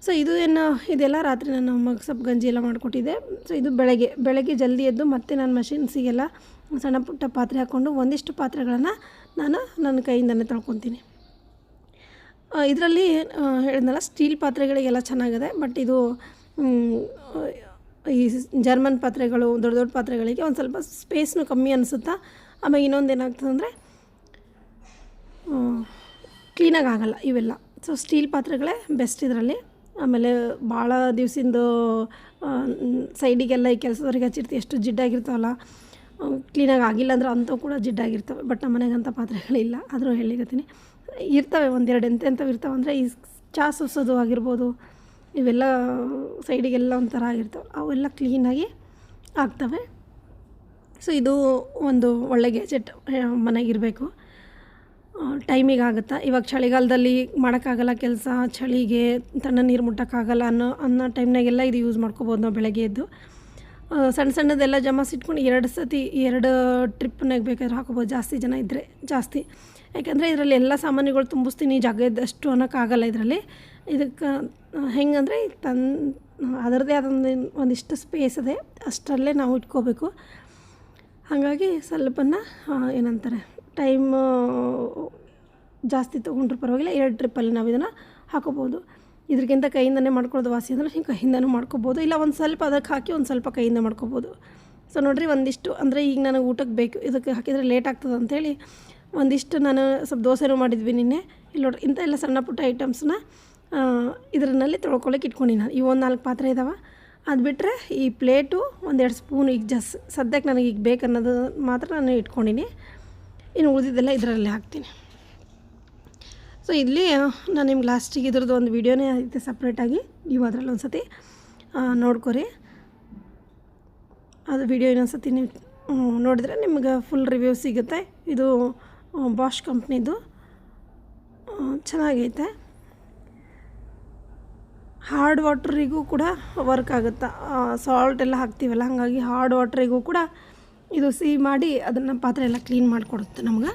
ಸೊ ಇದು ಏನು, ಇದೆಲ್ಲ ರಾತ್ರಿ ನಾನು ಮಗ ಸ್ವಲ್ಪ ಗಂಜಿ ಎಲ್ಲ ಮಾಡಿಕೊಟ್ಟಿದ್ದೆ. ಸೊ ಇದು ಬೆಳಗ್ಗೆ ಬೆಳಗ್ಗೆ ಜಲ್ದಿ ಎದ್ದು ಮತ್ತೆ ನಾನು ಮಷಿನ್ಸಿಗೆಲ್ಲ ಸಣ್ಣ ಪುಟ್ಟ ಪಾತ್ರೆ ಹಾಕ್ಕೊಂಡು ಒಂದಿಷ್ಟು ಪಾತ್ರೆಗಳನ್ನು ನಾನು ನನ್ನ ಕೈಯಿಂದನೇ ತೊಳ್ಕೊತೀನಿ. ಇದರಲ್ಲಿ ಹೇಳಿದ್ನಲ್ಲ, ಸ್ಟೀಲ್ ಪಾತ್ರೆಗಳಿಗೆಲ್ಲ ಚೆನ್ನಾಗಿದೆ, ಬಟ್ ಇದು ಈ ಜರ್ಮನ್ ಪಾತ್ರೆಗಳು, ದೊಡ್ಡ ದೊಡ್ಡ ಪಾತ್ರೆಗಳಿಗೆ ಒಂದು ಸ್ವಲ್ಪ ಸ್ಪೇಸ್ನು ಕಮ್ಮಿ ಅನಿಸುತ್ತಾ ಆಮೇಲೆ ಇನ್ನೊಂದು ಏನಾಗ್ತದೆ ಅಂದರೆ ಕ್ಲೀನಾಗಿ ಆಗಲ್ಲ ಇವೆಲ್ಲ. ಸೊ ಸ್ಟೀಲ್ ಪಾತ್ರೆಗಳೇ ಬೆಸ್ಟ್ ಇದರಲ್ಲಿ. ಆಮೇಲೆ ಭಾಳ ದಿವ್ಸಿಂದು ಸೈಡಿಗೆಲ್ಲ ಈ ಕೆಲಸದವ್ರಿಗೆ ಹಚ್ಚಿರ್ತೀವಿ ಎಷ್ಟು ಜಿಡ್ಡಾಗಿರ್ತಾವಲ್ಲ ಕ್ಲೀನಾಗಿ ಆಗಿಲ್ಲ ಅಂದ್ರೆ ಅಂಥವು ಕೂಡ ಜಿಡ್ಡಾಗಿರ್ತವೆ. ಬಟ್ ನಮ್ಮ ಅಂಥ ಪಾತ್ರೆಗಳಿಲ್ಲ. ಆದರೂ ಹೇಳಿಗತ್ತೀನಿ ಇರ್ತವೆ ಒಂದೆರಡು ಎಂತೆಂಥವು ಇರ್ತವೆ ಅಂದರೆ ಈ ಚಾ ಸುಸೋದು ಆಗಿರ್ಬೋದು, ಇವೆಲ್ಲ ಸೈಡಿಗೆಲ್ಲ ಒಂಥರ ಆಗಿರ್ತವೆ. ಅವೆಲ್ಲ ಕ್ಲೀನಾಗಿ ಆಗ್ತವೆ. ಸೊ ಇದು ಒಂದು ಒಳ್ಳೆ ಗ್ಯಾಜೆಟ್ ಮನೆಗಿರಬೇಕು. ಟೈಮಿಗೆ ಆಗುತ್ತಾ? ಇವಾಗ ಚಳಿಗಾಲದಲ್ಲಿ ಮಾಡೋಕ್ಕಾಗಲ್ಲ ಕೆಲಸ, ಚಳಿಗೆ ತಣ್ಣ ನೀರು ಮುಟ್ಟೋಕ್ಕಾಗಲ್ಲ ಅನ್ನೋ ಅನ್ನೋ ಟೈಮ್ನಾಗೆಲ್ಲ ಇದು ಯೂಸ್ ಮಾಡ್ಕೋಬೋದು ನಾವು ಬೆಳಗ್ಗೆ ಎದ್ದು. ಸಣ್ಣ ಸಣ್ಣದೆಲ್ಲ ಜಮಾಸಿಟ್ಕೊಂಡು ಎರಡು ಸತಿ, ಎರಡು ಟ್ರಿಪ್ನಾಗ ಬೇಕಾದ್ರೆ ಹಾಕೋಬೋದು. ಜಾಸ್ತಿ ಜನ ಇದ್ದರೆ ಜಾಸ್ತಿ. ಯಾಕೆಂದರೆ ಇದರಲ್ಲಿ ಎಲ್ಲ ಸಾಮಾನುಗಳು ತುಂಬಿಸ್ತೀನಿ, ಜಾಗ ಇದ್ದಷ್ಟು ಅನ್ನೋಕ್ಕಾಗಲ್ಲ ಇದರಲ್ಲಿ. ಇದಕ್ಕೆ ಹೆಂಗಂದರೆ ತನ್ ಅದರದೇ ಆದೊಂದು ಒಂದಿಷ್ಟು ಸ್ಪೇಸ್ ಇದೆ. ಅಷ್ಟರಲ್ಲೇ ನಾವು ಇಟ್ಕೋಬೇಕು. ಹಾಗಾಗಿ ಸ್ವಲ್ಪನ ಏನಂತಾರೆ ಟೈಮ್ ಜಾಸ್ತಿ ತೊಗೊಂಡ್ರು ಪರವಾಗಿಲ್ಲ, ಎರಡು ಟ್ರಿಪ್ಪಲ್ಲಿ ನಾವು ಇದನ್ನು ಹಾಕೋಬೋದು. ಇದಕ್ಕಿಂತ ಕೈಯಿಂದನೇ ಮಾಡ್ಕೊಳ್ಳೋದು ವಾಸಿ ಅಂದರೆ ಹಿಂಗೆ ಕೈಯಿಂದನೂ ಮಾಡ್ಕೋಬೋದು. ಇಲ್ಲ ಒಂದು ಸ್ವಲ್ಪ ಅದಕ್ಕೆ ಹಾಕಿ ಒಂದು ಸ್ವಲ್ಪ ಕೈಯಿಂದ ಮಾಡ್ಕೋಬೋದು. ಸೊ ನೋಡಿರಿ, ಒಂದಿಷ್ಟು ಅಂದರೆ ಈಗ ನನಗೆ ಊಟಕ್ಕೆ ಬೇಕು. ಇದಕ್ಕೆ ಹಾಕಿದರೆ ಲೇಟ್ ಆಗ್ತದೆ ಅಂಥೇಳಿ ಒಂದಿಷ್ಟು ನಾನು ಸ್ವಲ್ಪ ದೋಸೆನೂ ಮಾಡಿದ್ವಿ ನಿನ್ನೆ. ಇಲ್ಲಿ ನೋಡ್ರಿ, ಇಂಥ ಎಲ್ಲ ಸಣ್ಣ ಪುಟ್ಟ ಐಟಮ್ಸ್ನ ಇದರಲ್ಲಿ ತೊಳ್ಕೊಳಕ್ಕೆ ಇಟ್ಕೊಂಡು ನಾನು. ಈ ಒಂದು ನಾಲ್ಕು ಪಾತ್ರೆ ಇದ್ದಾವೆ ಅದು ಬಿಟ್ಟರೆ ಈ ಪ್ಲೇಟು ಒಂದೆರಡು ಸ್ಪೂನ್ ಈಗ ಜಸ್ ಸದ್ಯಕ್ಕೆ ನನಗೆ ಈಗ ಬೇಕನ್ನೋದು ಮಾತ್ರ ನಾನು ಇಟ್ಕೊಂಡಿನಿ. ಇನ್ನು ಉಳಿದಿದ್ದೆಲ್ಲ ಇದರಲ್ಲಿ ಹಾಕ್ತೀನಿ. ಸೊ ಇಲ್ಲಿ ನಾನು ನಿಮ್ಗೆ ಲಾಸ್ಟಿಗೆ ಇದ್ರದ್ದು ಒಂದು ವೀಡಿಯೋನೇ ಐತೆ ಸಪ್ರೇಟಾಗಿ ನೀವು ಅದರಲ್ಲಿ ಒಂದು ಸತಿ ನೋಡ್ಕೊರಿ. ಅದು ವಿಡಿಯೋ ಇನ್ನೊಂದು ಸತಿ ನೀವು ನೋಡಿದ್ರೆ ನಿಮ್ಗೆ ಫುಲ್ ರಿವ್ಯೂ ಸಿಗುತ್ತೆ. ಇದು ಬಾಷ್ ಕಂಪ್ನಿದು ಚೆನ್ನಾಗೈತೆ. ಹಾರ್ಡ್ ವಾಟ್ರಿಗೂ ಕೂಡ ವರ್ಕ್ ಆಗುತ್ತೆ? ಸಾಲ್ಟ್ ಎಲ್ಲ ಹಾಕ್ತೀವಲ್ಲ, ಹಾಗಾಗಿ ಹಾರ್ಡ್ ವಾಟ್ರಿಗೂ ಕೂಡ ಇದು ಸಿಹಿ ಮಾಡಿ ಅದನ್ನು ಪಾತ್ರೆ ಎಲ್ಲ ಕ್ಲೀನ್ ಮಾಡಿಕೊಡುತ್ತೆ ನಮ್ಗೆ.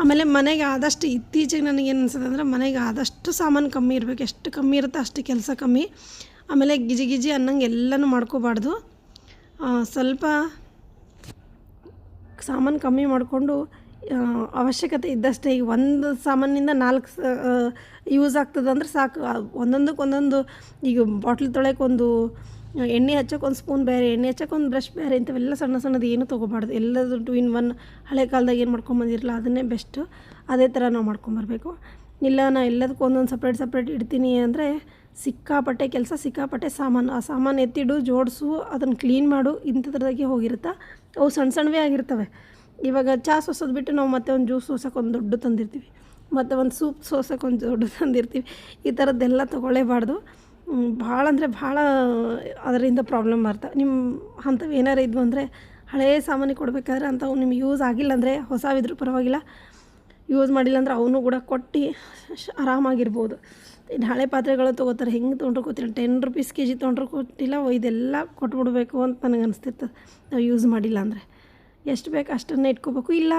ಆಮೇಲೆ ಮನೆಗೆ ಆದಷ್ಟು ಇತ್ತೀಚೆಗೆ ನನಗೇನು ಅನ್ಸುತ್ತೆ ಅಂದರೆ ಮನೆಗೆ ಆದಷ್ಟು ಸಾಮಾನು ಕಮ್ಮಿ ಇರಬೇಕು. ಎಷ್ಟು ಕಮ್ಮಿ ಇರುತ್ತೆ ಅಷ್ಟು ಕೆಲಸ ಕಮ್ಮಿ. ಆಮೇಲೆ ಗಿಜಿ ಗಿಜಿ ಅನ್ನಂಗೆ ಎಲ್ಲನೂ ಮಾಡ್ಕೋಬಾರ್ದು. ಸ್ವಲ್ಪ ಸಾಮಾನು ಕಮ್ಮಿ ಮಾಡಿಕೊಂಡು ಅವಶ್ಯಕತೆ ಇದ್ದಷ್ಟೇ. ಈಗ ಒಂದು ಸಾಮಾನಿಂದ ನಾಲ್ಕು ಯೂಸ್ ಆಗ್ತದೆ ಅಂದ್ರೆ ಸಾಕು. ಒಂದೊಂದಕ್ಕೆ ಒಂದೊಂದು ಈಗ ಬಾಟ್ಲ್ ತೊಳೆಯೋಕೆ ಒಂದು ಎಣ್ಣೆ ಹಚ್ಚೋಕೆ ಒಂದು ಸ್ಪೂನ್ ಬೇರೆ, ಎಣ್ಣೆ ಹಚ್ಚೋಕೆ ಒಂದು ಬ್ರಷ್ ಬೇರೆ, ಇಂಥವೆಲ್ಲ ಸಣ್ಣ ಸಣ್ಣದು ಏನೂ ತೊಗೋಬಾರ್ದು. ಎಲ್ಲದು ಟು ಇನ್ ಒನ್ ಹಳೆ ಕಾಲದಾಗ ಏನು ಮಾಡ್ಕೊಂಬಂದಿರಲ್ಲ ಅದನ್ನೇ ಬೆಸ್ಟು ಅದೇ ಥರ ನಾವು ಮಾಡ್ಕೊಂಬರ್ಬೇಕು ಇಲ್ಲ, ನಾ ಎಲ್ಲದಕ್ಕೂ ಒಂದೊಂದು ಸಪ್ರೇಟ್ ಸಪ್ರೇಟ್ ಇಡ್ತೀನಿ ಅಂದರೆ ಸಿಕ್ಕಾಪಟ್ಟೆ ಕೆಲಸ, ಸಿಕ್ಕಾಪಟ್ಟೆ ಸಾಮಾನು. ಆ ಸಾಮಾನು ಎತ್ತಿಡು, ಜೋಡಿಸು ಅದನ್ನು ಕ್ಲೀನ್ ಮಾಡು, ಇಂಥದ್ರದಾಗೆ ಹೋಗಿರುತ್ತೆ? ಅವು ಸಣ್ಣ ಸಣ್ಣವೇ ಆಗಿರ್ತವೆ. ಇವಾಗ ಚಹಾ ಸೋಸೋದು ಬಿಟ್ಟು ನಾವು ಮತ್ತೆ ಒಂದು ಜ್ಯೂಸ್ ಸೋಸೋಕೆ ಒಂದು ದೊಡ್ಡ ತಂದಿರ್ತೀವಿ. ಮತ್ತು ಒಂದು ಸೂಪ್ ಸೋಸೋಕೆ ಒಂದು ದೊಡ್ಡ ತಂದಿರ್ತೀವಿ. ಈ ಥರದ್ದೆಲ್ಲ ತೊಗೊಳ್ಳೇಬಾರ್ದು. ಭಾಳ ಅಂದರೆ ಭಾಳ ಅದರಿಂದ ಪ್ರಾಬ್ಲಮ್ ಬರ್ತವೆ ನಿಮ್ಮ ಅಂಥವು ಏನಾರು ಇದ್ವು ಅಂದರೆ ಹಳೆಯ ಸಾಮಾನು ಕೊಡಬೇಕಾದ್ರೆ ಅಂಥವು ನಿಮ್ಗೆ ಯೂಸ್ ಆಗಿಲ್ಲ ಅಂದರೆ ಹೊಸವಿದ್ರೂ ಪರವಾಗಿಲ್ಲ. ಯೂಸ್ ಮಾಡಿಲ್ಲ ಅಂದ್ರೆ ಅವನು ಕೂಡ ಕೊಟ್ಟು ಆರಾಮಾಗಿರ್ಬೋದು. ಇನ್ನು ಹಳೆ ಪಾತ್ರೆಗಳು ತೊಗೋತಾರೆ, ಹೆಂಗೆ ತೊಗೊಂಡ್ರು ಗೊತ್ತಿಲ್ಲ. ಟೆನ್ ರುಪೀಸ್ ಕೆ ಜಿ ತೊಗೊಂಡ್ರು ಕೊಟ್ಟಿಲ್ಲ ಇದೆಲ್ಲ ಕೊಟ್ಬಿಡ್ಬೇಕು ಅಂತ ನನಗೆ ಅನಿಸ್ತಿರ್ತದೆ ನಾವು ಯೂಸ್ ಮಾಡಿಲ್ಲ ಅಂದರೆ. ಎಷ್ಟು ಬೇಕು ಅಷ್ಟನ್ನೇ ಇಟ್ಕೋಬೇಕು. ಇಲ್ಲ,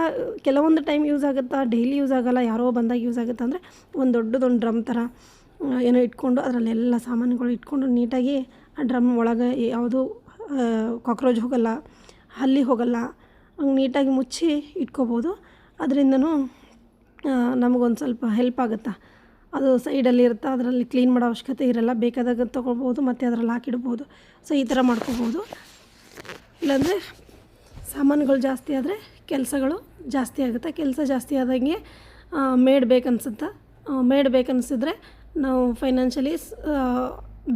ಕೆಲವೊಂದು ಟೈಮ್ ಯೂಸ್ ಆಗುತ್ತಾ? ಡೈಲಿ ಯೂಸ್ ಆಗೋಲ್ಲ, ಯಾರೋ ಬಂದಾಗ ಯೂಸ್ ಆಗುತ್ತೆ? ಅಂದರೆ ಒಂದು ದೊಡ್ಡದೊಂದು ಡ್ರಮ್ ಥರ ಏನೋ ಇಟ್ಕೊಂಡು ಅದರಲ್ಲೆಲ್ಲ ಸಾಮಾನುಗಳು ಇಟ್ಕೊಂಡು ನೀಟಾಗಿ ಆ ಡ್ರಮ್ ಒಳಗೆ ಯಾವುದು ಕಾಕ್ರೋಚ್ ಹೋಗಲ್ಲ, ಹಲ್ಲಿ ಹೋಗಲ್ಲ, ಹಂಗೆ ನೀಟಾಗಿ ಮುಚ್ಚಿ ಇಟ್ಕೋಬೋದು. ಅದರಿಂದನೂ ನಮಗೊಂದು ಸ್ವಲ್ಪ ಹೆಲ್ಪ್ ಆಗುತ್ತೆ? ಅದು ಸೈಡಲ್ಲಿ ಇರುತ್ತೆ? ಅದರಲ್ಲಿ ಕ್ಲೀನ್ ಮಾಡೋ ಅವಶ್ಯಕತೆ ಇರಲ್ಲ. ಬೇಕಾದಾಗ ತೊಗೊಳ್ಬೋದು, ಮತ್ತು ಅದರಲ್ಲಿ ಹಾಕಿಡ್ಬೋದು. ಸೊ ಈ ಥರ ಮಾಡ್ಕೋಬೋದು. ಇಲ್ಲಾಂದರೆ ಸಾಮಾನುಗಳು ಜಾಸ್ತಿ ಆದರೆ ಕೆಲಸಗಳು ಜಾಸ್ತಿ ಆಗುತ್ತೆ. ಕೆಲಸ ಜಾಸ್ತಿ ಆದಂಗೆ ಮೇಡ್ ಬೇಕನ್ಸುತ್ತೆ? ಮೇಡ್ ಬೇಕನ್ಸಿದ್ರೆ ನಾವು ಫೈನಾನ್ಷಿಯಲಿ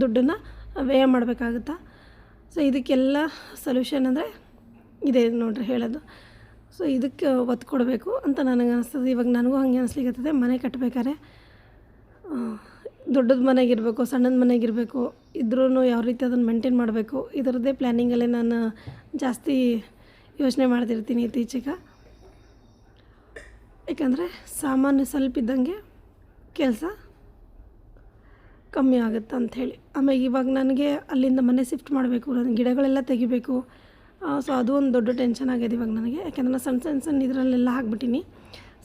ದುಡ್ಡನ್ನು ವ್ಯಯ ಮಾಡಬೇಕಾಗುತ್ತಾ? ಸೊ ಇದಕ್ಕೆಲ್ಲ ಸೊಲ್ಯೂಷನ್ ಅಂದರೆ ಇದೆ ನೋಡ್ರಿ ಹೇಳೋದು. ಸೊ ಇದಕ್ಕೆ ಒತ್ತು ಕೊಡಬೇಕು ಅಂತ ನನಗೆ ಅನಿಸ್ತದೆ. ಇವಾಗ ನನಗೂ ಹಂಗೆ ಅನಿಸ್ಲಿಕ್ಕತ್ತದೆ ಮನೆ ಕಟ್ಟಬೇಕಾದ್ರೆ ದೊಡ್ಡದ ಮನೆಗಿರಬೇಕು, ಸಣ್ಣದ ಮನೆಗಿರಬೇಕು ಇದ್ರೂ ಯಾವ ರೀತಿ ಅದನ್ನು ಮೇಂಟೈನ್ ಮಾಡಬೇಕು, ಇದರದ್ದೇ ಪ್ಲ್ಯಾನಿಂಗಲ್ಲೇ ನಾನು ಜಾಸ್ತಿ ಯೋಚನೆ ಮಾಡ್ತಿರ್ತೀನಿ ಇತ್ತೀಚೆಗೆ. ಯಾಕಂದರೆ ಸಾಮಾನ್ಯ ಸ್ವಲ್ಪ ಇದ್ದಂಗೆ ಕೆಲಸ ಕಮ್ಮಿ ಆಗುತ್ತೆ ಅಂಥೇಳಿ ಆಮೇಲೆ ಇವಾಗ ನನಗೆ ಅಲ್ಲಿಂದ ಮನೆ ಶಿಫ್ಟ್ ಮಾಡಬೇಕು ನನ್ನ ಗಿಡಗಳೆಲ್ಲ ತೆಗಿಬೇಕು. ಸೊ ಅದು ಒಂದು ದೊಡ್ಡ ಟೆನ್ಷನ್ ಆಗಿದೆ ಇವಾಗ ನನಗೆ. ಯಾಕೆಂದ್ರೆ ನಾನು ಸಣ್ಣ ಸಣ್ಣ ಸಣ್ಣ ಇದರಲ್ಲೆಲ್ಲ ಹಾಕ್ಬಿಟ್ಟಿನಿ.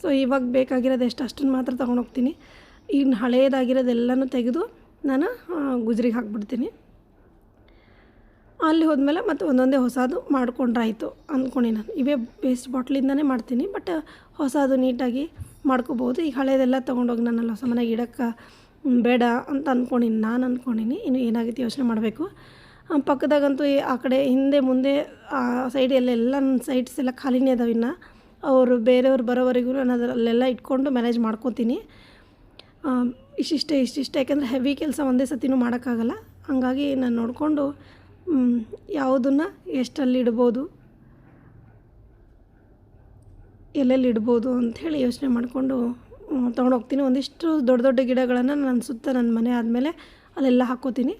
ಸೊ ಇವಾಗ ಬೇಕಾಗಿರೋದು ಎಷ್ಟು ಅಷ್ಟನ್ನು ಮಾತ್ರ ತೊಗೊಂಡೋಗ್ತೀನಿ. ಈಗ ಹಳೆಯದಾಗಿರೋದೆಲ್ಲನೂ ತೆಗೆದು ನಾನು ಗುಜರಿಗೆ ಹಾಕ್ಬಿಡ್ತೀನಿ. ಅಲ್ಲಿ ಹೋದ್ಮೇಲೆ ಮತ್ತೆ ಒಂದೊಂದೇ ಹೊಸದು ಮಾಡ್ಕೊಂಡ್ರಾಯಿತು ಅಂದ್ಕೊಂಡು ನಾನು. ಇವೇ ವೇಸ್ಟ್ ಬಾಟ್ಲಿಂದನೇ ಮಾಡ್ತೀನಿ ಬಟ್ ಹೊಸದು ನೀಟಾಗಿ ಮಾಡ್ಕೋಬೋದು. ಈಗ ಹಳೆಯದೆಲ್ಲ ತೊಗೊಂಡೋಗಿ ನಾನು ಹೊಸ ಮನೆಗೆ ಇಡಕ್ಕೆ ಬೇಡ ಅಂತ ಅಂದ್ಕೊಂಡಿನಿ ನಾನು ಅಂದ್ಕೊಂಡಿನಿ ಇನ್ನು ಏನಾಗೈತೆ ಯೋಚನೆ ಮಾಡಬೇಕು. ಪಕ್ಕದಾಗಂತೂ ಆ ಕಡೆ ಹಿಂದೆ ಮುಂದೆ, ಆ ಸೈಡಲ್ಲೆಲ್ಲ ನನ್ನ ಸೈಡ್ಸ್ ಎಲ್ಲ ಖಾಲಿನೇ ಅದಾವೆ ಇನ್ನು. ಅವರು ಬೇರೆಯವ್ರು ಬರೋವರೆಗೂ ನಾನು ಅದರಲ್ಲೆಲ್ಲ ಇಟ್ಕೊಂಡು ಮ್ಯಾನೇಜ್ ಮಾಡ್ಕೋತೀನಿ. ಇಷ್ಟಿಷ್ಟೇ ಇಷ್ಟಿಷ್ಟೇ. ಯಾಕೆಂದರೆ ಹೆವಿ ಕೆಲಸ ಒಂದೇ ಸತಿನೂ ಮಾಡೋಕ್ಕಾಗಲ್ಲ. ಹಾಗಾಗಿ ನಾನು ನೋಡಿಕೊಂಡು ಯಾವುದನ್ನು ಎಷ್ಟಲ್ಲಿ ಇಡ್ಬೋದು, ಎಲ್ಲೆಲ್ಲಿ ಇಡ್ಬೋದು ಅಂಥೇಳಿ ಯೋಚನೆ ಮಾಡಿಕೊಂಡು ತೊಗೊಂಡೋಗ್ತೀನಿ ಒಂದಿಷ್ಟು ದೊಡ್ಡ ದೊಡ್ಡ ಗಿಡಗಳನ್ನು ನನ್ನ ಸುತ್ತ ನನ್ನ ಮನೆ ಆದಮೇಲೆ ಅಲ್ಲೆಲ್ಲ ಹಾಕ್ಕೋತೀನಿ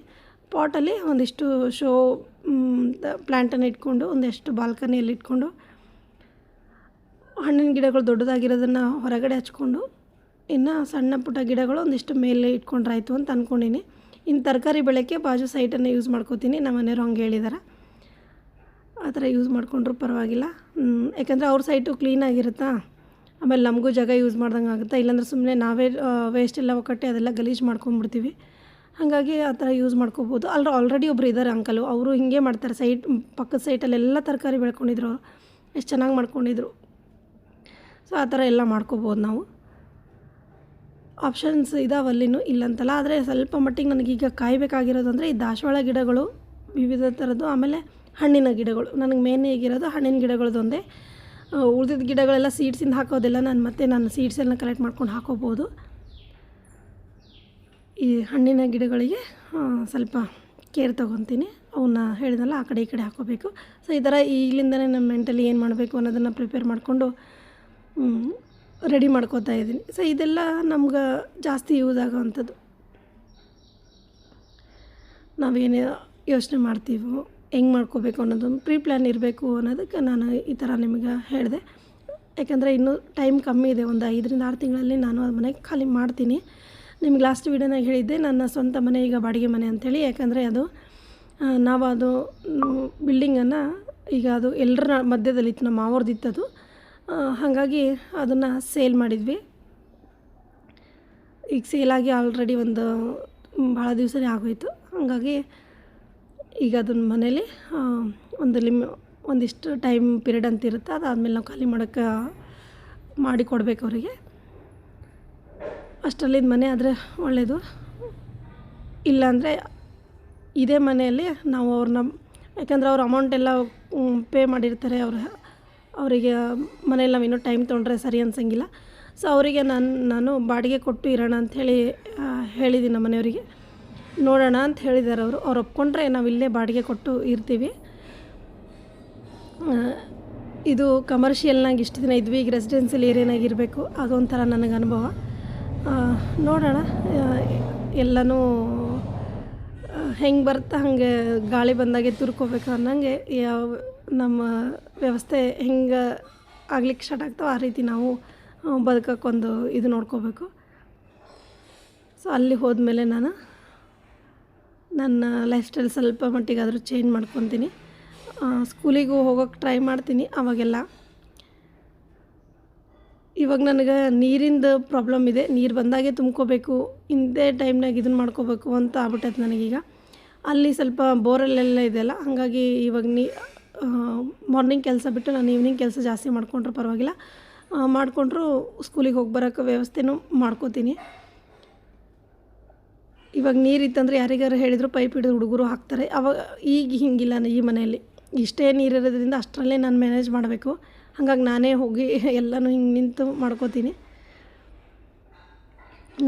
ಪಾಟಲ್ಲಿ ಒಂದಿಷ್ಟು ಶೋ ಪ್ಲ್ಯಾಂಟನ್ನು ಇಟ್ಕೊಂಡು, ಒಂದಿಷ್ಟು ಬಾಲ್ಕನಿಯಲ್ಲಿ ಇಟ್ಕೊಂಡು, ಹಣ್ಣಿನ ಗಿಡಗಳು ದೊಡ್ಡದಾಗಿರೋದನ್ನು ಹೊರಗಡೆ ಹಚ್ಕೊಂಡು, ಇನ್ನು ಸಣ್ಣ ಪುಟ್ಟ ಗಿಡಗಳು ಒಂದಿಷ್ಟು ಮೇಲೆ ಇಟ್ಕೊಂಡ್ರಾಯ್ತು ಅಂತ ಅಂದ್ಕೊಂಡಿನಿ ಇನ್ನು ತರಕಾರಿ ಬೆಳೆಯೋಕ್ಕೆ ಬಾಜು ಸೈಟನ್ನು ಯೂಸ್ ಮಾಡ್ಕೋತೀನಿ. ನಮ್ಮ ಮನೆಯವ್ರು ಹಂಗೆ ಹೇಳಿದ್ದಾರೆ ಆ ಥರ ಯೂಸ್ ಮಾಡಿಕೊಂಡ್ರು ಪರವಾಗಿಲ್ಲ. ಯಾಕಂದರೆ ಅವ್ರ ಸೈಟು ಕ್ಲೀನಾಗಿರುತ್ತಾ? ಆಮೇಲೆ ನಮಗೂ ಜಾಗ ಯೂಸ್ ಮಾಡ್ದಂಗೆ ಆಗುತ್ತೆ. ಇಲ್ಲಾಂದ್ರೆ ಸುಮ್ಮನೆ ನಾವೇ ವೇಸ್ಟ್ ಎಲ್ಲ ಒಕ್ಕಟ್ಟೆ ಅದೆಲ್ಲ ಗಲೀಜು ಮಾಡ್ಕೊಂಡ್ಬಿಡ್ತೀವಿ. ಹಾಗಾಗಿ ಆ ಥರ ಯೂಸ್ ಮಾಡ್ಕೋಬೋದು. ಅಲ್ಲರ ಆಲ್ರೆಡಿ ಒಬ್ರು ಇದ್ದಾರೆ ಅಂಕಲು ಅವರು ಹಿಂಗೆ ಮಾಡ್ತಾರೆ. ಸೈಟ್ ಪಕ್ಕದ ಸೈಟಲ್ಲೆಲ್ಲ ತರಕಾರಿ ಬೆಳ್ಕೊಂಡಿದ್ರು ಅವರು. ಎಷ್ಟು ಚೆನ್ನಾಗಿ ಮಾಡ್ಕೊಂಡಿದ್ರು. ಸೊ ಆ ಥರ ಎಲ್ಲ ಮಾಡ್ಕೋಬೋದು ನಾವು. ಆಪ್ಷನ್ಸ್ ಇದಾವಲ್ಲಿನೂ ಇಲ್ಲಂತಲ್ಲ, ಆದರೆ ಸ್ವಲ್ಪ ಮಟ್ಟಿಗೆ ನನಗೀಗ ಕಾಯಬೇಕಾಗಿರೋದು ಅಂದರೆ ಈ ದಾಸವಾಳ ಗಿಡಗಳು ವಿವಿಧ ಥರದ್ದು. ಆಮೇಲೆ ಹಣ್ಣಿನ ಗಿಡಗಳು. ನನಗೆ ಮೇನ್ ಆಗಿರೋದು ಹಣ್ಣಿನ ಗಿಡಗಳದೊಂದೇ ಉಳಿದಿದ್ದ ಗಿಡಗಳೆಲ್ಲ ಸೀಡ್ಸಿಂದ ಹಾಕೋದೆಲ್ಲ. ನಾನು ಮತ್ತೆ ನಾನು ಸೀಡ್ಸ್ ಎಲ್ಲ ಕಲೆಕ್ಟ್ ಮಾಡ್ಕೊಂಡು ಹಾಕೋಬೋದು. ಈ ಹಣ್ಣಿನ ಗಿಡಗಳಿಗೆ ಸ್ವಲ್ಪ ಕೇರ್ ತೊಗೊತೀನಿ. ಅವನ್ನ ಹೇಳಿದಲ್ಲ ಆ ಕಡೆ ಈ ಕಡೆ ಹಾಕೋಬೇಕು. ಸೊ ಈ ಥರ ಈಗಲಿಂದನೇ ನಾನು ಮೆಂಟಲಿ ಏನು ಮಾಡಬೇಕು ಅನ್ನೋದನ್ನು ಪ್ರಿಪೇರ್ ಮಾಡಿಕೊಂಡು ರೆಡಿ ಮಾಡ್ಕೋತಾ ಇದ್ದೀನಿ. ಸೊ ಇದೆಲ್ಲ ನಮ್ಗೆ ಜಾಸ್ತಿ ಯೂಸ್ ಆಗೋವಂಥದ್ದು. ನಾವೇನು ಯೋಚನೆ ಮಾಡ್ತೀವೋ? ಹೆಂಗೆ ಮಾಡ್ಕೋಬೇಕು ಅನ್ನೋದೊಂದು ಪ್ರೀ ಪ್ಲ್ಯಾನ್ ಇರಬೇಕು ಅನ್ನೋದಕ್ಕೆ ನಾನು ಈ ಥರ ನಿಮಗೆ ಹೇಳಿದೆ. ಯಾಕಂದರೆ ಇನ್ನೂ ಟೈಮ್ ಕಮ್ಮಿ ಇದೆ, ಒಂದು ಐದರಿಂದ ಆರು ತಿಂಗಳಲ್ಲಿ ನಾನು ಅದು ಮನೆ ಖಾಲಿ ಮಾಡ್ತೀನಿ. ನಿಮ್ಗೆ ಲಾಸ್ಟ್ ವೀಡಿಯೋನಾಗ ಹೇಳಿದ್ದೆ, ನನ್ನ ಸ್ವಂತ ಮನೆ ಈಗ ಬಾಡಿಗೆ ಮನೆ ಅಂಥೇಳಿ ಯಾಕಂದರೆ ಅದು ನಾವು ಅದು ಬಿಲ್ಡಿಂಗನ್ನು ಈಗ ಅದು ಎಲ್ಲರ ಮಧ್ಯದಲ್ಲಿತ್ತು, ನಮ್ಮ ಮಾವರ್ದಿತ್ತು ಅದು ಹಾಗಾಗಿ ಅದನ್ನು ಸೇಲ್ ಮಾಡಿದ್ವಿ. ಈಗ ಸೇಲಾಗಿ ಆಲ್ರೆಡಿ ಒಂದು ಭಾಳ ದಿವಸನೇ ಆಗೋಯ್ತು. ಹಾಗಾಗಿ ಈಗ ಅದನ್ನ ಮನೇಲಿ ಒಂದು ಲಿಮ್, ಒಂದಿಷ್ಟು ಟೈಮ್ ಪೀರಿಯಡ್ ಅಂತ ಇರುತ್ತೆ, ಅದಾದಮೇಲೆ ನಾವು ಖಾಲಿ ಮಾಡೋಕ್ಕೆ ಮಾಡಿ ಕೊಡಬೇಕು ಅವರಿಗೆ. ಅಷ್ಟರಲ್ಲಿದ್ದ ಮನೆ ಆದರೆ ಒಳ್ಳೆಯದು ಇಲ್ಲಾಂದರೆ ಇದೇ ಮನೆಯಲ್ಲಿ ನಾವು ಅವ್ರನ್ನ, ಯಾಕಂದರೆ ಅವ್ರ ಅಮೌಂಟ್ ಎಲ್ಲ ಪೇ ಮಾಡಿರ್ತಾರೆ ಅವ್ರ, ಅವರಿಗೆ ಮನೇಲಿ ನಾವು ಇನ್ನೂ ಟೈಮ್ ತೊಗೊಂಡ್ರೆ ಸರಿ ಅನ್ಸಂಗಿಲ್ಲ. ಸೊ ಅವರಿಗೆ ನಾನು ನಾನು ಬಾಡಿಗೆ ಕೊಟ್ಟು ಇರೋಣ ಅಂಥೇಳಿ ಹೇಳಿದ್ದೀನಿ ನಮ್ಮ ಮನೆಯವರಿಗೆ ನೋಡೋಣ ಅಂತ ಹೇಳಿದ್ದಾರೆ ಅವರು. ಅವ್ರು ಒಪ್ಕೊಂಡ್ರೆ ನಾವು ಇಲ್ಲೇ ಬಾಡಿಗೆ ಕೊಟ್ಟು ಇರ್ತೀವಿ. ಇದು ಕಮರ್ಷಿಯಲ್ನಾಗ ಇಷ್ಟು ದಿನ ಇದ್ವಿ, ಈಗ ರೆಸಿಡೆನ್ಸಿಯಲ್ ಏರಿಯಾನಾಗ ಇರಬೇಕು. ಅದೊಂಥರ ನನಗೆ ಅನುಭವ. ನೋಡೋಣ. ಎಲ್ಲನೂ ಹೆಂಗೆ ಬರ್ತಾ, ಹಾಗೆ ಗಾಳಿ ಬಂದಾಗೆ ತುರ್ಕೋಬೇಕು ಅನ್ನಂಗೆ ಯಾವ, ನಮ್ಮ ವ್ಯವಸ್ಥೆ ಹೆಂಗೆ ಆಗ್ಲಿಕ್ಕೆ ಸ್ಟಾರ್ಟ್ ಆಗ್ತಾವೆ ಆ ರೀತಿ ನಾವು ಬದುಕೋಕ್ಕೊಂದು ಇದು ನೋಡ್ಕೋಬೇಕು. ಸೊ ಅಲ್ಲಿ ಹೋದ್ಮೇಲೆ ನಾನು ನನ್ನ ಲೈಫ್ ಸ್ಟೈಲ್ ಸ್ವಲ್ಪ ಮಟ್ಟಿಗಾದರೂ ಚೇಂಜ್ ಮಾಡ್ಕೊತೀನಿ. ಸ್ಕೂಲಿಗೂ ಹೋಗೋಕ್ಕೆ ಟ್ರೈ ಮಾಡ್ತೀನಿ ಅವಾಗೆಲ್ಲ. ಇವಾಗ ನನಗೆ ನೀರಿಂದು ಪ್ರಾಬ್ಲಮ್ ಇದೆ. ನೀರು ಬಂದಾಗೆ ತುಂಬ್ಕೋಬೇಕು ಇಂದೇ ಟೈಮ್ನಾಗ ಇದನ್ನು ಮಾಡ್ಕೋಬೇಕು ಅಂತ ಆಗ್ಬಿಟ್ಟೈತೆ ನನಗೀಗ. ಅಲ್ಲಿ ಸ್ವಲ್ಪ ಬೋರಲ್ಲೆಲ್ಲ ಇದೆಯಲ್ಲ, ಹಾಗಾಗಿ ಇವಾಗ ನೀ ಮಾರ್ನಿಂಗ್ ಕೆಲಸ ಬಿಟ್ಟು ನಾನು ಈವ್ನಿಂಗ್ ಕೆಲಸ ಜಾಸ್ತಿ ಮಾಡ್ಕೊಂಡ್ರು ಪರವಾಗಿಲ್ಲ. ಮಾಡಿಕೊಂಡ್ರು ಸ್ಕೂಲಿಗೆ ಹೋಗಿ ಬರೋಕ್ಕೆ ವ್ಯವಸ್ಥೆನೂ ಮಾಡ್ಕೋತೀನಿ. ಇವಾಗ ನೀರಿತ್ತಂದ್ರೆ ಯಾರಿಗಾರು ಹೇಳಿದ್ರು ಪೈಪ್ ಹಿಡಿದು ಹುಡುಗರು ಹಾಕ್ತಾರೆ. ಅವಾಗ ಈಗ ಹಿಂಗಿಲ್ಲ ಈ ಮನೆಯಲ್ಲಿ. ಇಷ್ಟೇ ನೀರಿರೋದ್ರಿಂದ ಅಷ್ಟರಲ್ಲೇ ನಾನು ಮ್ಯಾನೇಜ್ ಮಾಡಬೇಕು. ಹಾಗಾಗಿ ನಾನೇ ಹೋಗಿ ಎಲ್ಲನೂ ಹಿಂಗೆ ನಿಂತು ಮಾಡ್ಕೋತೀನಿ.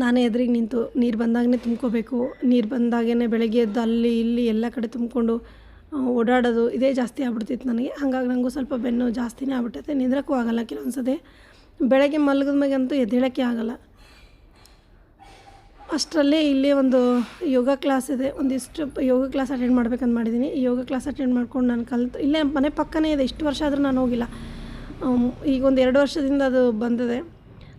ನಾನೇ ಎದುರಿಗೆ ನಿಂತು ನೀರು ಬಂದಾಗನೇ ತುಂಬ್ಕೋಬೇಕು. ನೀರು ಬಂದಾಗೇ ಬೆಳಗ್ಗೆ ಎದ್ದು ಅಲ್ಲಿ ಇಲ್ಲಿ ಎಲ್ಲ ಕಡೆ ತುಂಬಿಕೊಂಡು ಓಡಾಡೋದು ಇದೇ ಜಾಸ್ತಿ ಆಗ್ಬಿಡ್ತಿತ್ತು ನನಗೆ. ಹಾಗಾಗಿ ನನಗೂ ಸ್ವಲ್ಪ ಬೆನ್ನು ಜಾಸ್ತಿನೇ ಆಗ್ಬಿಟ್ಟೈತೆ. ನಿಂದ್ರಕ್ಕೂ ಆಗಲ್ಲ ಕೆಲವೊಂದು ಸತಿ ಬೆಳಗ್ಗೆ ಮಲಗಿದ ಮ್ಯಾಗಂತೂ ಎದ್ದೇಳೋಕ್ಕೆ ಆಗಲ್ಲ. ಅಷ್ಟರಲ್ಲೇ ಇಲ್ಲಿ ಒಂದು ಯೋಗ ಕ್ಲಾಸ್ ಇದೆ. ಒಂದಿಷ್ಟು ಯೋಗ ಕ್ಲಾಸ್ ಅಟೆಂಡ್ ಮಾಡ್ಬೇಕಂತ ಮಾಡಿದ್ದೀನಿ. ಯೋಗ ಕ್ಲಾಸ್ ಅಟೆಂಡ್ ಮಾಡ್ಕೊಂಡು ನಾನು ಕಲಿತು, ಇಲ್ಲೇ ಮನೆ ಪಕ್ಕನೇ ಇದೆ. ಇಷ್ಟು ವರ್ಷ ಆದರೂ ನಾನು ಹೋಗಿಲ್ಲ. ಈಗ ಒಂದು ಎರಡು ವರ್ಷದಿಂದ ಅದು ಬಂದಿದೆ.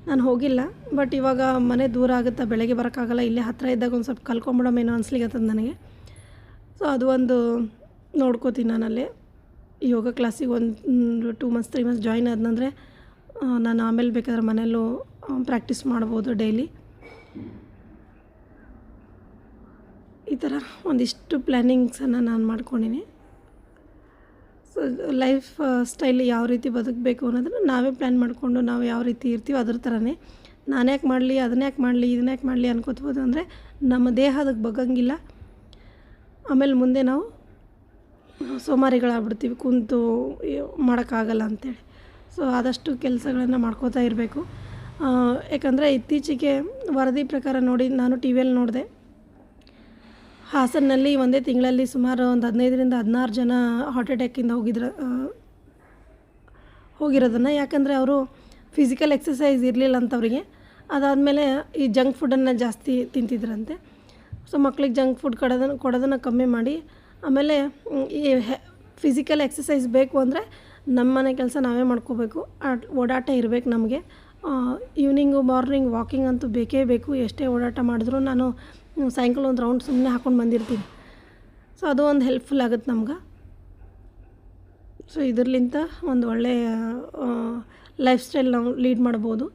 ನಾನು ಹೋಗಿಲ್ಲ. ಬಟ್ ಇವಾಗ ಮನೆ ದೂರ ಆಗುತ್ತಾ, ಬೆಳಗ್ಗೆ ಬರೋಕ್ಕಾಗಲ್ಲ. ಇಲ್ಲೇ ಹತ್ತಿರ ಇದ್ದಾಗ ಒಂದು ಸ್ವಲ್ಪ ಕಲ್ಕೊಂಬಿಡೋಮೇನೋ ಅನ್ಸ್ಲಿಕ್ಕತ್ತದ ನನಗೆ. ಸೊ ಅದು ಒಂದು ನೋಡ್ಕೋತೀನಿ ನಾನಲ್ಲಿ. ಯೋಗ ಕ್ಲಾಸಿಗೆ ಒಂದು two months three months join ಆದ್ನಂದರೆ ನಾನು ಆಮೇಲೆ ಬೇಕಾದ್ರೆ ಮನೆಯಲ್ಲೂ ಪ್ರಾಕ್ಟೀಸ್ ಮಾಡ್ಬೋದು ಡೈಲಿ ಈ ಥರ ಒಂದಿಷ್ಟು ಪ್ಲ್ಯಾನಿಂಗ್ಸನ್ನು ನಾನು ಮಾಡ್ಕೊಂಡಿನಿ. ಸೊ ಲೈಫ್ ಸ್ಟೈಲ್ ಯಾವ ರೀತಿ ಬದುಕಬೇಕು ಅನ್ನೋದನ್ನು ನಾವೇ ಪ್ಲ್ಯಾನ್ ಮಾಡಿಕೊಂಡು ನಾವು ಯಾವ ರೀತಿ ಇರ್ತೀವೋ ಅದ್ರ ಥರನೇ ನಾನು ಯಾಕೆ ಮಾಡಲಿ, ಅದನ್ನ ಯಾಕೆ ಮಾಡಲಿ, ಇದನ್ನ ಯಾಕೆ ಮಾಡಲಿ ಅನ್ಕೋತ್ಬೋದು ಅಂದರೆ ನಮ್ಮ ದೇಹ ಅದಕ್ಕೆ ಬಗ್ಗಂಗಿಲ್ಲ. ಆಮೇಲೆ ಮುಂದೆ ನಾವು ಸೋಮಾರಿಗಳಾಗ್ಬಿಡ್ತೀವಿ, ಕುಂತು ಮಾಡೋಕ್ಕಾಗಲ್ಲ ಅಂತೇಳಿ. ಸೊ ಆದಷ್ಟು ಕೆಲಸಗಳನ್ನು ಮಾಡ್ಕೋತಾ ಇರಬೇಕು. ಯಾಕಂದರೆ ಇತ್ತೀಚೆಗೆ ವರದಿ ಪ್ರಕಾರ ನೋಡಿ ನಾನು ಟಿ ವಿಯಲ್ಲಿ ನೋಡಿದೆ. ಹಾಸನಲ್ಲಿ ಒಂದೇ ತಿಂಗಳಲ್ಲಿ ಸುಮಾರು ಒಂದು ಹದಿನೈದರಿಂದ ಹದಿನಾರು ಜನ ಹಾರ್ಟ್ ಅಟ್ಯಾಕಿಂದ ಹೋಗಿದ್ರ ಹೋಗಿರೋದನ್ನು. ಯಾಕಂದರೆ ಅವರು ಫಿಸಿಕಲ್ ಎಕ್ಸಸೈಸ್ ಇರಲಿಲ್ಲ ಅಂತವ್ರಿಗೆ. ಅದಾದಮೇಲೆ ಈ ಜಂಕ್ ಫುಡ್ಡನ್ನು ಜಾಸ್ತಿ ತಿಂತಿದ್ರಂತೆ. ಸೊ ಮಕ್ಳಿಗೆ ಜಂಕ್ ಫುಡ್ ಕೊಡೋದನ್ನು ಕೊಡೋದನ್ನು ಕಮ್ಮಿ ಮಾಡಿ. ಆಮೇಲೆ ಈ ಫಿಸಿಕಲ್ ಎಕ್ಸಸೈಸ್ ಬೇಕು ಅಂದರೆ ನಮ್ಮ ಮನೆ ಕೆಲಸ ನಾವೇ ಮಾಡ್ಕೋಬೇಕು. ಓಡಾಟ ಇರಬೇಕು ನಮಗೆ. ಈವ್ನಿಂಗು ಮಾರ್ನಿಂಗ್ ವಾಕಿಂಗ್ ಅಂತೂ ಬೇಕೇ ಬೇಕು. ಎಷ್ಟೇ ಓಡಾಟ ಮಾಡಿದ್ರು ನಾನು ಸಾಯಂಕಾಲ ಒಂದು ರೌಂಡ್ ಸುಮ್ಮನೆ ಹಾಕ್ಕೊಂಡು ಬಂದಿರ್ತೀನಿ. ಸೊ ಅದು ಒಂದು ಹೆಲ್ಪ್ಫುಲ್ ಆಗುತ್ತೆ ನಮ್ಗೆ. ಸೊ ಇದರ್ಲಿಂತ ಒಂದು ಒಳ್ಳೆಯ ಲೈಫ್ ಸ್ಟೈಲ್ ನಾವು ಲೀಡ್ ಮಾಡ್ಬೋದು.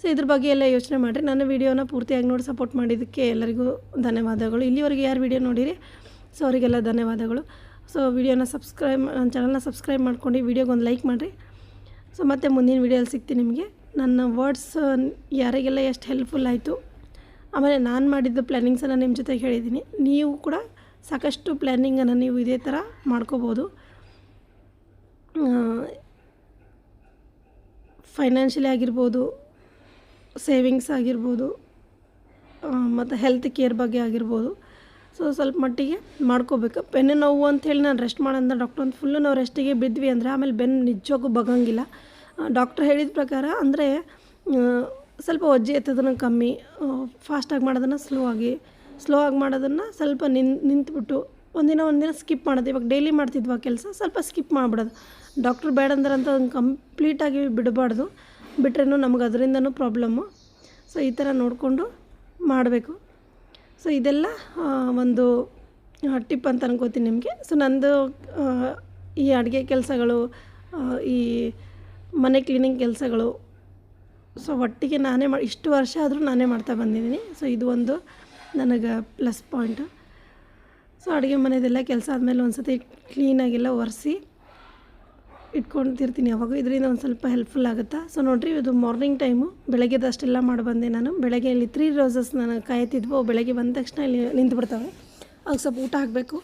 ಸೊ ಇದ್ರ ಬಗ್ಗೆ ಎಲ್ಲ ಯೋಚನೆ ಮಾಡಿರಿ. ನನ್ನ ವೀಡಿಯೋನ ಪೂರ್ತಿಯಾಗಿ ನೋಡಿ ಸಪೋರ್ಟ್ ಮಾಡಿದ್ದಕ್ಕೆ ಎಲ್ಲರಿಗೂ ಧನ್ಯವಾದಗಳು. ಇಲ್ಲಿವರೆಗೆ ಯಾರು ವೀಡಿಯೋ ನೋಡಿರಿ? ಸೊ ಅವರಿಗೆಲ್ಲ ಧನ್ಯವಾದಗಳು. ಸೊ ವೀಡಿಯೋನ ಸಬ್ಸ್ಕ್ರೈಬ್ ನನ್ನ ಚಾನಲ್ನ ಸಬ್ಸ್ಕ್ರೈಬ್ ಮಾಡ್ಕೊಂಡು ವೀಡಿಯೋಗೆ ಒಂದು ಲೈಕ್ ಮಾಡಿರಿ. ಸೊ ಮತ್ತೆ ಮುಂದಿನ ವೀಡಿಯೋಲಿ ಸಿಗ್ತೀನಿ ನಿಮಗೆ. ನನ್ನ ವರ್ಡ್ಸ್ ಯಾರಿಗೆಲ್ಲ ಎಷ್ಟು ಹೆಲ್ಪ್ಫುಲ್ ಆಯಿತು? ಆಮೇಲೆ ನಾನು ಮಾಡಿದ್ದ ಪ್ಲ್ಯಾನಿಂಗ್ಸನ್ನು ನಿಮ್ಮ ಜೊತೆಗೆ ಹೇಳಿದ್ದೀನಿ ನೀವು ಕೂಡ ಸಾಕಷ್ಟು ಪ್ಲ್ಯಾನಿಂಗನ್ನು ನೀವು ಇದೇ ಥರ ಮಾಡ್ಕೋಬೋದು. ಫೈನಾನ್ಷಿಯಲಿ ಆಗಿರ್ಬೋದು ಸೇವಿಂಗ್ಸ್ ಆಗಿರ್ಬೋದು ಮತ್ತು ಹೆಲ್ತ್ ಕೇರ್ ಬಗ್ಗೆ ಆಗಿರ್ಬೋದು. ಸೊ ಸ್ವಲ್ಪ ಮಟ್ಟಿಗೆ ಮಾಡ್ಕೋಬೇಕು. ಬೆನ್ನು ನೋವು ಅಂಥೇಳಿ ನಾನು ರೆಸ್ಟ್ ಮಾಡಂದ ಡಾಕ್ಟರ್ ಒಂದು ಫುಲ್ಲು ನಾವು ರೆಸ್ಟಿಗೆ ಬಿದ್ವಿ ಅಂದರೆ ಆಮೇಲೆ ಬೆನ್ನು ನಿಜವಾಗೂ ಬಗಂಗಿಲ್ಲ. ಡಾಕ್ಟ್ರ್ ಹೇಳಿದ ಪ್ರಕಾರ, ಅಂದರೆ ಸ್ವಲ್ಪ ಒಜ್ಜೆ ಎತ್ತೋದನ್ನು ಕಮ್ಮಿ ಫಾಸ್ಟಾಗಿ ಮಾಡೋದನ್ನು ಸ್ಲೋ ಆಗಿ ಸ್ಲೋ ಆಗಿ ಮಾಡೋದನ್ನು ಸ್ವಲ್ಪ ನಿನ್, ನಿಂತ್ಬಿಟ್ಟು ಒಂದಿನ ಒಂದಿನ ಸ್ಕಿಪ್ ಮಾಡೋದು. ಇವಾಗ ಡೈಲಿ ಮಾಡ್ತಿದ್ವಾ ಕೆಲಸ, ಸ್ವಲ್ಪ ಸ್ಕಿಪ್ ಮಾಡಿಬಿಡೋದು. ಡಾಕ್ಟ್ರ್ ಬೇಡ ಅಂದ್ರೆ ಅಂತ ಅದನ್ನು ಕಂಪ್ಲೀಟಾಗಿ ಬಿಡಬಾರ್ದು. ಬಿಟ್ರೇನು ನಮ್ಗೆ ಅದರಿಂದನೂ ಪ್ರಾಬ್ಲಮ್ಮು ಸೊ, ಈ ಥರ ನೋಡಿಕೊಂಡು ಮಾಡಬೇಕು. ಸೊ, ಇದೆಲ್ಲ ಒಂದು ಟಿಪ್ ಅಂತ ಅನ್ಕೋತೀನಿ ನಿಮಗೆ. ಸೊ, ನಂದು ಈ ಅಡುಗೆ ಕೆಲಸಗಳು ಈ ಮನೆ ಕ್ಲೀನಿಂಗ್ ಕೆಲಸಗಳು. ಸೊ ಒಟ್ಟಿಗೆ ನಾನೇ ಮಾಡಿ ಇಷ್ಟು ವರ್ಷ ಆದರೂ ನಾನೇ ಮಾಡ್ತಾ ಬಂದಿದ್ದೀನಿ. ಸೊ ಇದು ಒಂದು ನನಗೆ ಪ್ಲಸ್ ಪಾಯಿಂಟು. ಸೊ ಅಡುಗೆ ಮನೆಯದೆಲ್ಲ ಕೆಲಸ ಆದಮೇಲೆ ಒಂದು ಸತಿ ಕ್ಲೀನಾಗೆಲ್ಲ ಒರೆಸಿ ಇಟ್ಕೊಳ್ತಿರ್ತೀನಿ ಯಾವಾಗ ಇದರಿಂದ ಒಂದು ಸ್ವಲ್ಪ ಹೆಲ್ಪ್ಫುಲ್ ಆಗುತ್ತಾ? ಸೊ ನೋಡಿರಿ, ಇದು ಮಾರ್ನಿಂಗ್ ಟೈಮು ಬೆಳಗ್ಗೆದಷ್ಟೆಲ್ಲ ಮಾಡಿ ಬಂದೆ ನಾನು. ಬೆಳಗ್ಗೆ ಇಲ್ಲಿ ತ್ರೀ ರೋಸಸ್ ನಾನು ಕಾಯ್ತಿದ್ವು. ಬೆಳಗ್ಗೆ ಬಂದ ತಕ್ಷಣ ಇಲ್ಲಿ ನಿಂತು ಬಿಡ್ತವೆ. ಅವಾಗ ಸ್ವಲ್ಪ ಊಟ ಹಾಕಬೇಕು,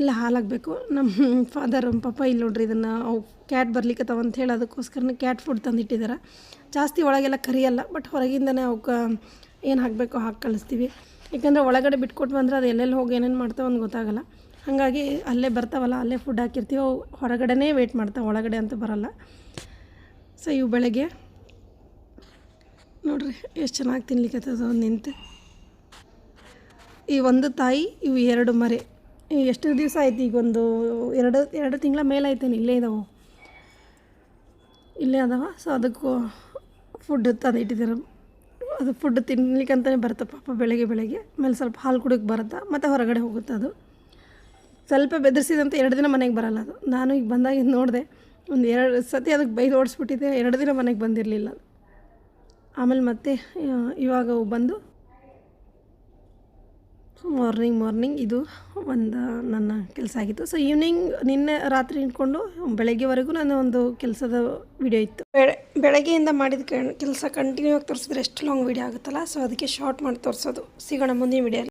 ಇಲ್ಲ ಹಾಲು ಹಾಕಬೇಕು. ನಮ್ಮ ಫಾದರ್ ಪಾಪ ಇಲ್ಲಿ ನೋಡ್ರಿ ಇದನ್ನು ಅವು ಕ್ಯಾಟ್ ಬರ್ಲಿಕ್ಕತ್ತಾವ ಅಂತ ಹೇಳಿ ಅದಕ್ಕೋಸ್ಕರನೇ ಕ್ಯಾಟ್ ಫುಡ್ ತಂದಿಟ್ಟಿದ್ದಾರೆ ಜಾಸ್ತಿ ಒಳಗೆಲ್ಲ ಕರಿಯಲ್ಲ ಬಟ್ ಹೊರಗಿಂದನೇ ಅವಕ್ಕೆ ಏನು ಹಾಕಬೇಕು ಹಾಕಿ ಕಳಿಸ್ತೀವಿ. ಯಾಕಂದರೆ ಒಳಗಡೆ ಬಿಟ್ಕೊಟ್ಟು ಬಂದರೆ ಅದು ಎಲ್ಲೆಲ್ಲಿ ಹೋಗಿ ಏನೇನು ಮಾಡ್ತಾವೆ ಅಂತ ಗೊತ್ತಾಗಲ್ಲ. ಹಾಗಾಗಿ ಅಲ್ಲೇ ಬರ್ತಾವಲ್ಲ, ಅಲ್ಲೇ ಫುಡ್ ಹಾಕಿರ್ತೀವಿ. ಅವು ಹೊರಗಡೆನೇ ವೆಯ್ಟ್ ಮಾಡ್ತಾವೆ, ಒಳಗಡೆ ಅಂತೂ ಬರಲ್ಲ. ಸೊ ಇವು ಬೆಳಗ್ಗೆ. ನೋಡ್ರಿ, ಎಷ್ಟು ಚೆನ್ನಾಗಿ ತಿನ್ಲಿಕ್ಕೆ ನಿಂತು. ಈ ಒಂದು ತಾಯಿ, ಇವು ಎರಡು ಮರಿ. ಎಷ್ಟು ದಿವಸ ಆಯ್ತು ಈಗ ಒಂದು ಎರಡು ಎರಡು ತಿಂಗಳ ಮೇಲೆ ಆಯ್ತೇನೆ ಇಲ್ಲೇ ಇದಾವೆ. ಇಲ್ಲೇ ಅದಾವ. ಸೊ ಅದಕ್ಕೂ ಫುಡ್ ತಂದು ಇಟ್ಟಿದ್ದಾರೆ. ಅದು ಫುಡ್ ತಿನ್ಲಿಕ್ಕೆ ಅಂತಲೇ ಬರುತ್ತೆ ಪಾಪ ಬೆಳಗ್ಗೆ ಬೆಳಗ್ಗೆ. ಆಮೇಲೆ ಸ್ವಲ್ಪ ಹಾಲು ಕುಡಿಯೋಕೆ ಬರುತ್ತೆ? ಮತ್ತು ಹೊರಗಡೆ ಹೋಗುತ್ತೆ ಅದು. ಸ್ವಲ್ಪ ಬೆದರಿಸಿದಂತ ಎರಡು ದಿನ ಮನೆಗೆ ಬರಲ್ಲ ಅದು. ನಾನು ಈಗ ಬಂದಾಗ ನೋಡಿದೆ, ಒಂದು ಎರಡು ಸತಿ ಅದಕ್ಕೆ ಬೈದು ಓಡಿಸ್ಬಿಟ್ಟಿದ್ದೆ, ಎರಡು ದಿನ ಮನೆಗೆ ಬಂದಿರಲಿಲ್ಲ. ಆಮೇಲೆ ಮತ್ತೆ ಇವಾಗ ಅವು ಮಾರ್ನಿಂಗ್ ಮಾರ್ನಿಂಗ್ ಇದು ಒಂದು ನನ್ನ ಕೆಲಸ ಆಗಿತ್ತು. ಸೊ ಈವ್ನಿಂಗ್ ನಿನ್ನೆ ರಾತ್ರಿ ಇಟ್ಕೊಂಡು ಬೆಳಗ್ಗೆವರೆಗೂ ನನ್ನ ಒಂದು ಕೆಲಸದ ವಿಡಿಯೋ ಇತ್ತು. ಬೆಳೆ, ಬೆಳಗ್ಗೆಯಿಂದ ಮಾಡಿದ ಕೆಲಸ ಕಂಟಿನ್ಯೂ ಆಗಿ ತೋರಿಸಿದ್ರೆ ಎಷ್ಟು ಲಾಂಗ್ ವಿಡಿಯೋ ಆಗುತ್ತಲ್ಲ? ಸೊ ಅದಕ್ಕೆ ಶಾರ್ಟ್ ಮಾಡಿ ತೋರಿಸೋದು. ಸಿಗೋಣ ಮುಂದಿನ ವಿಡಿಯೋ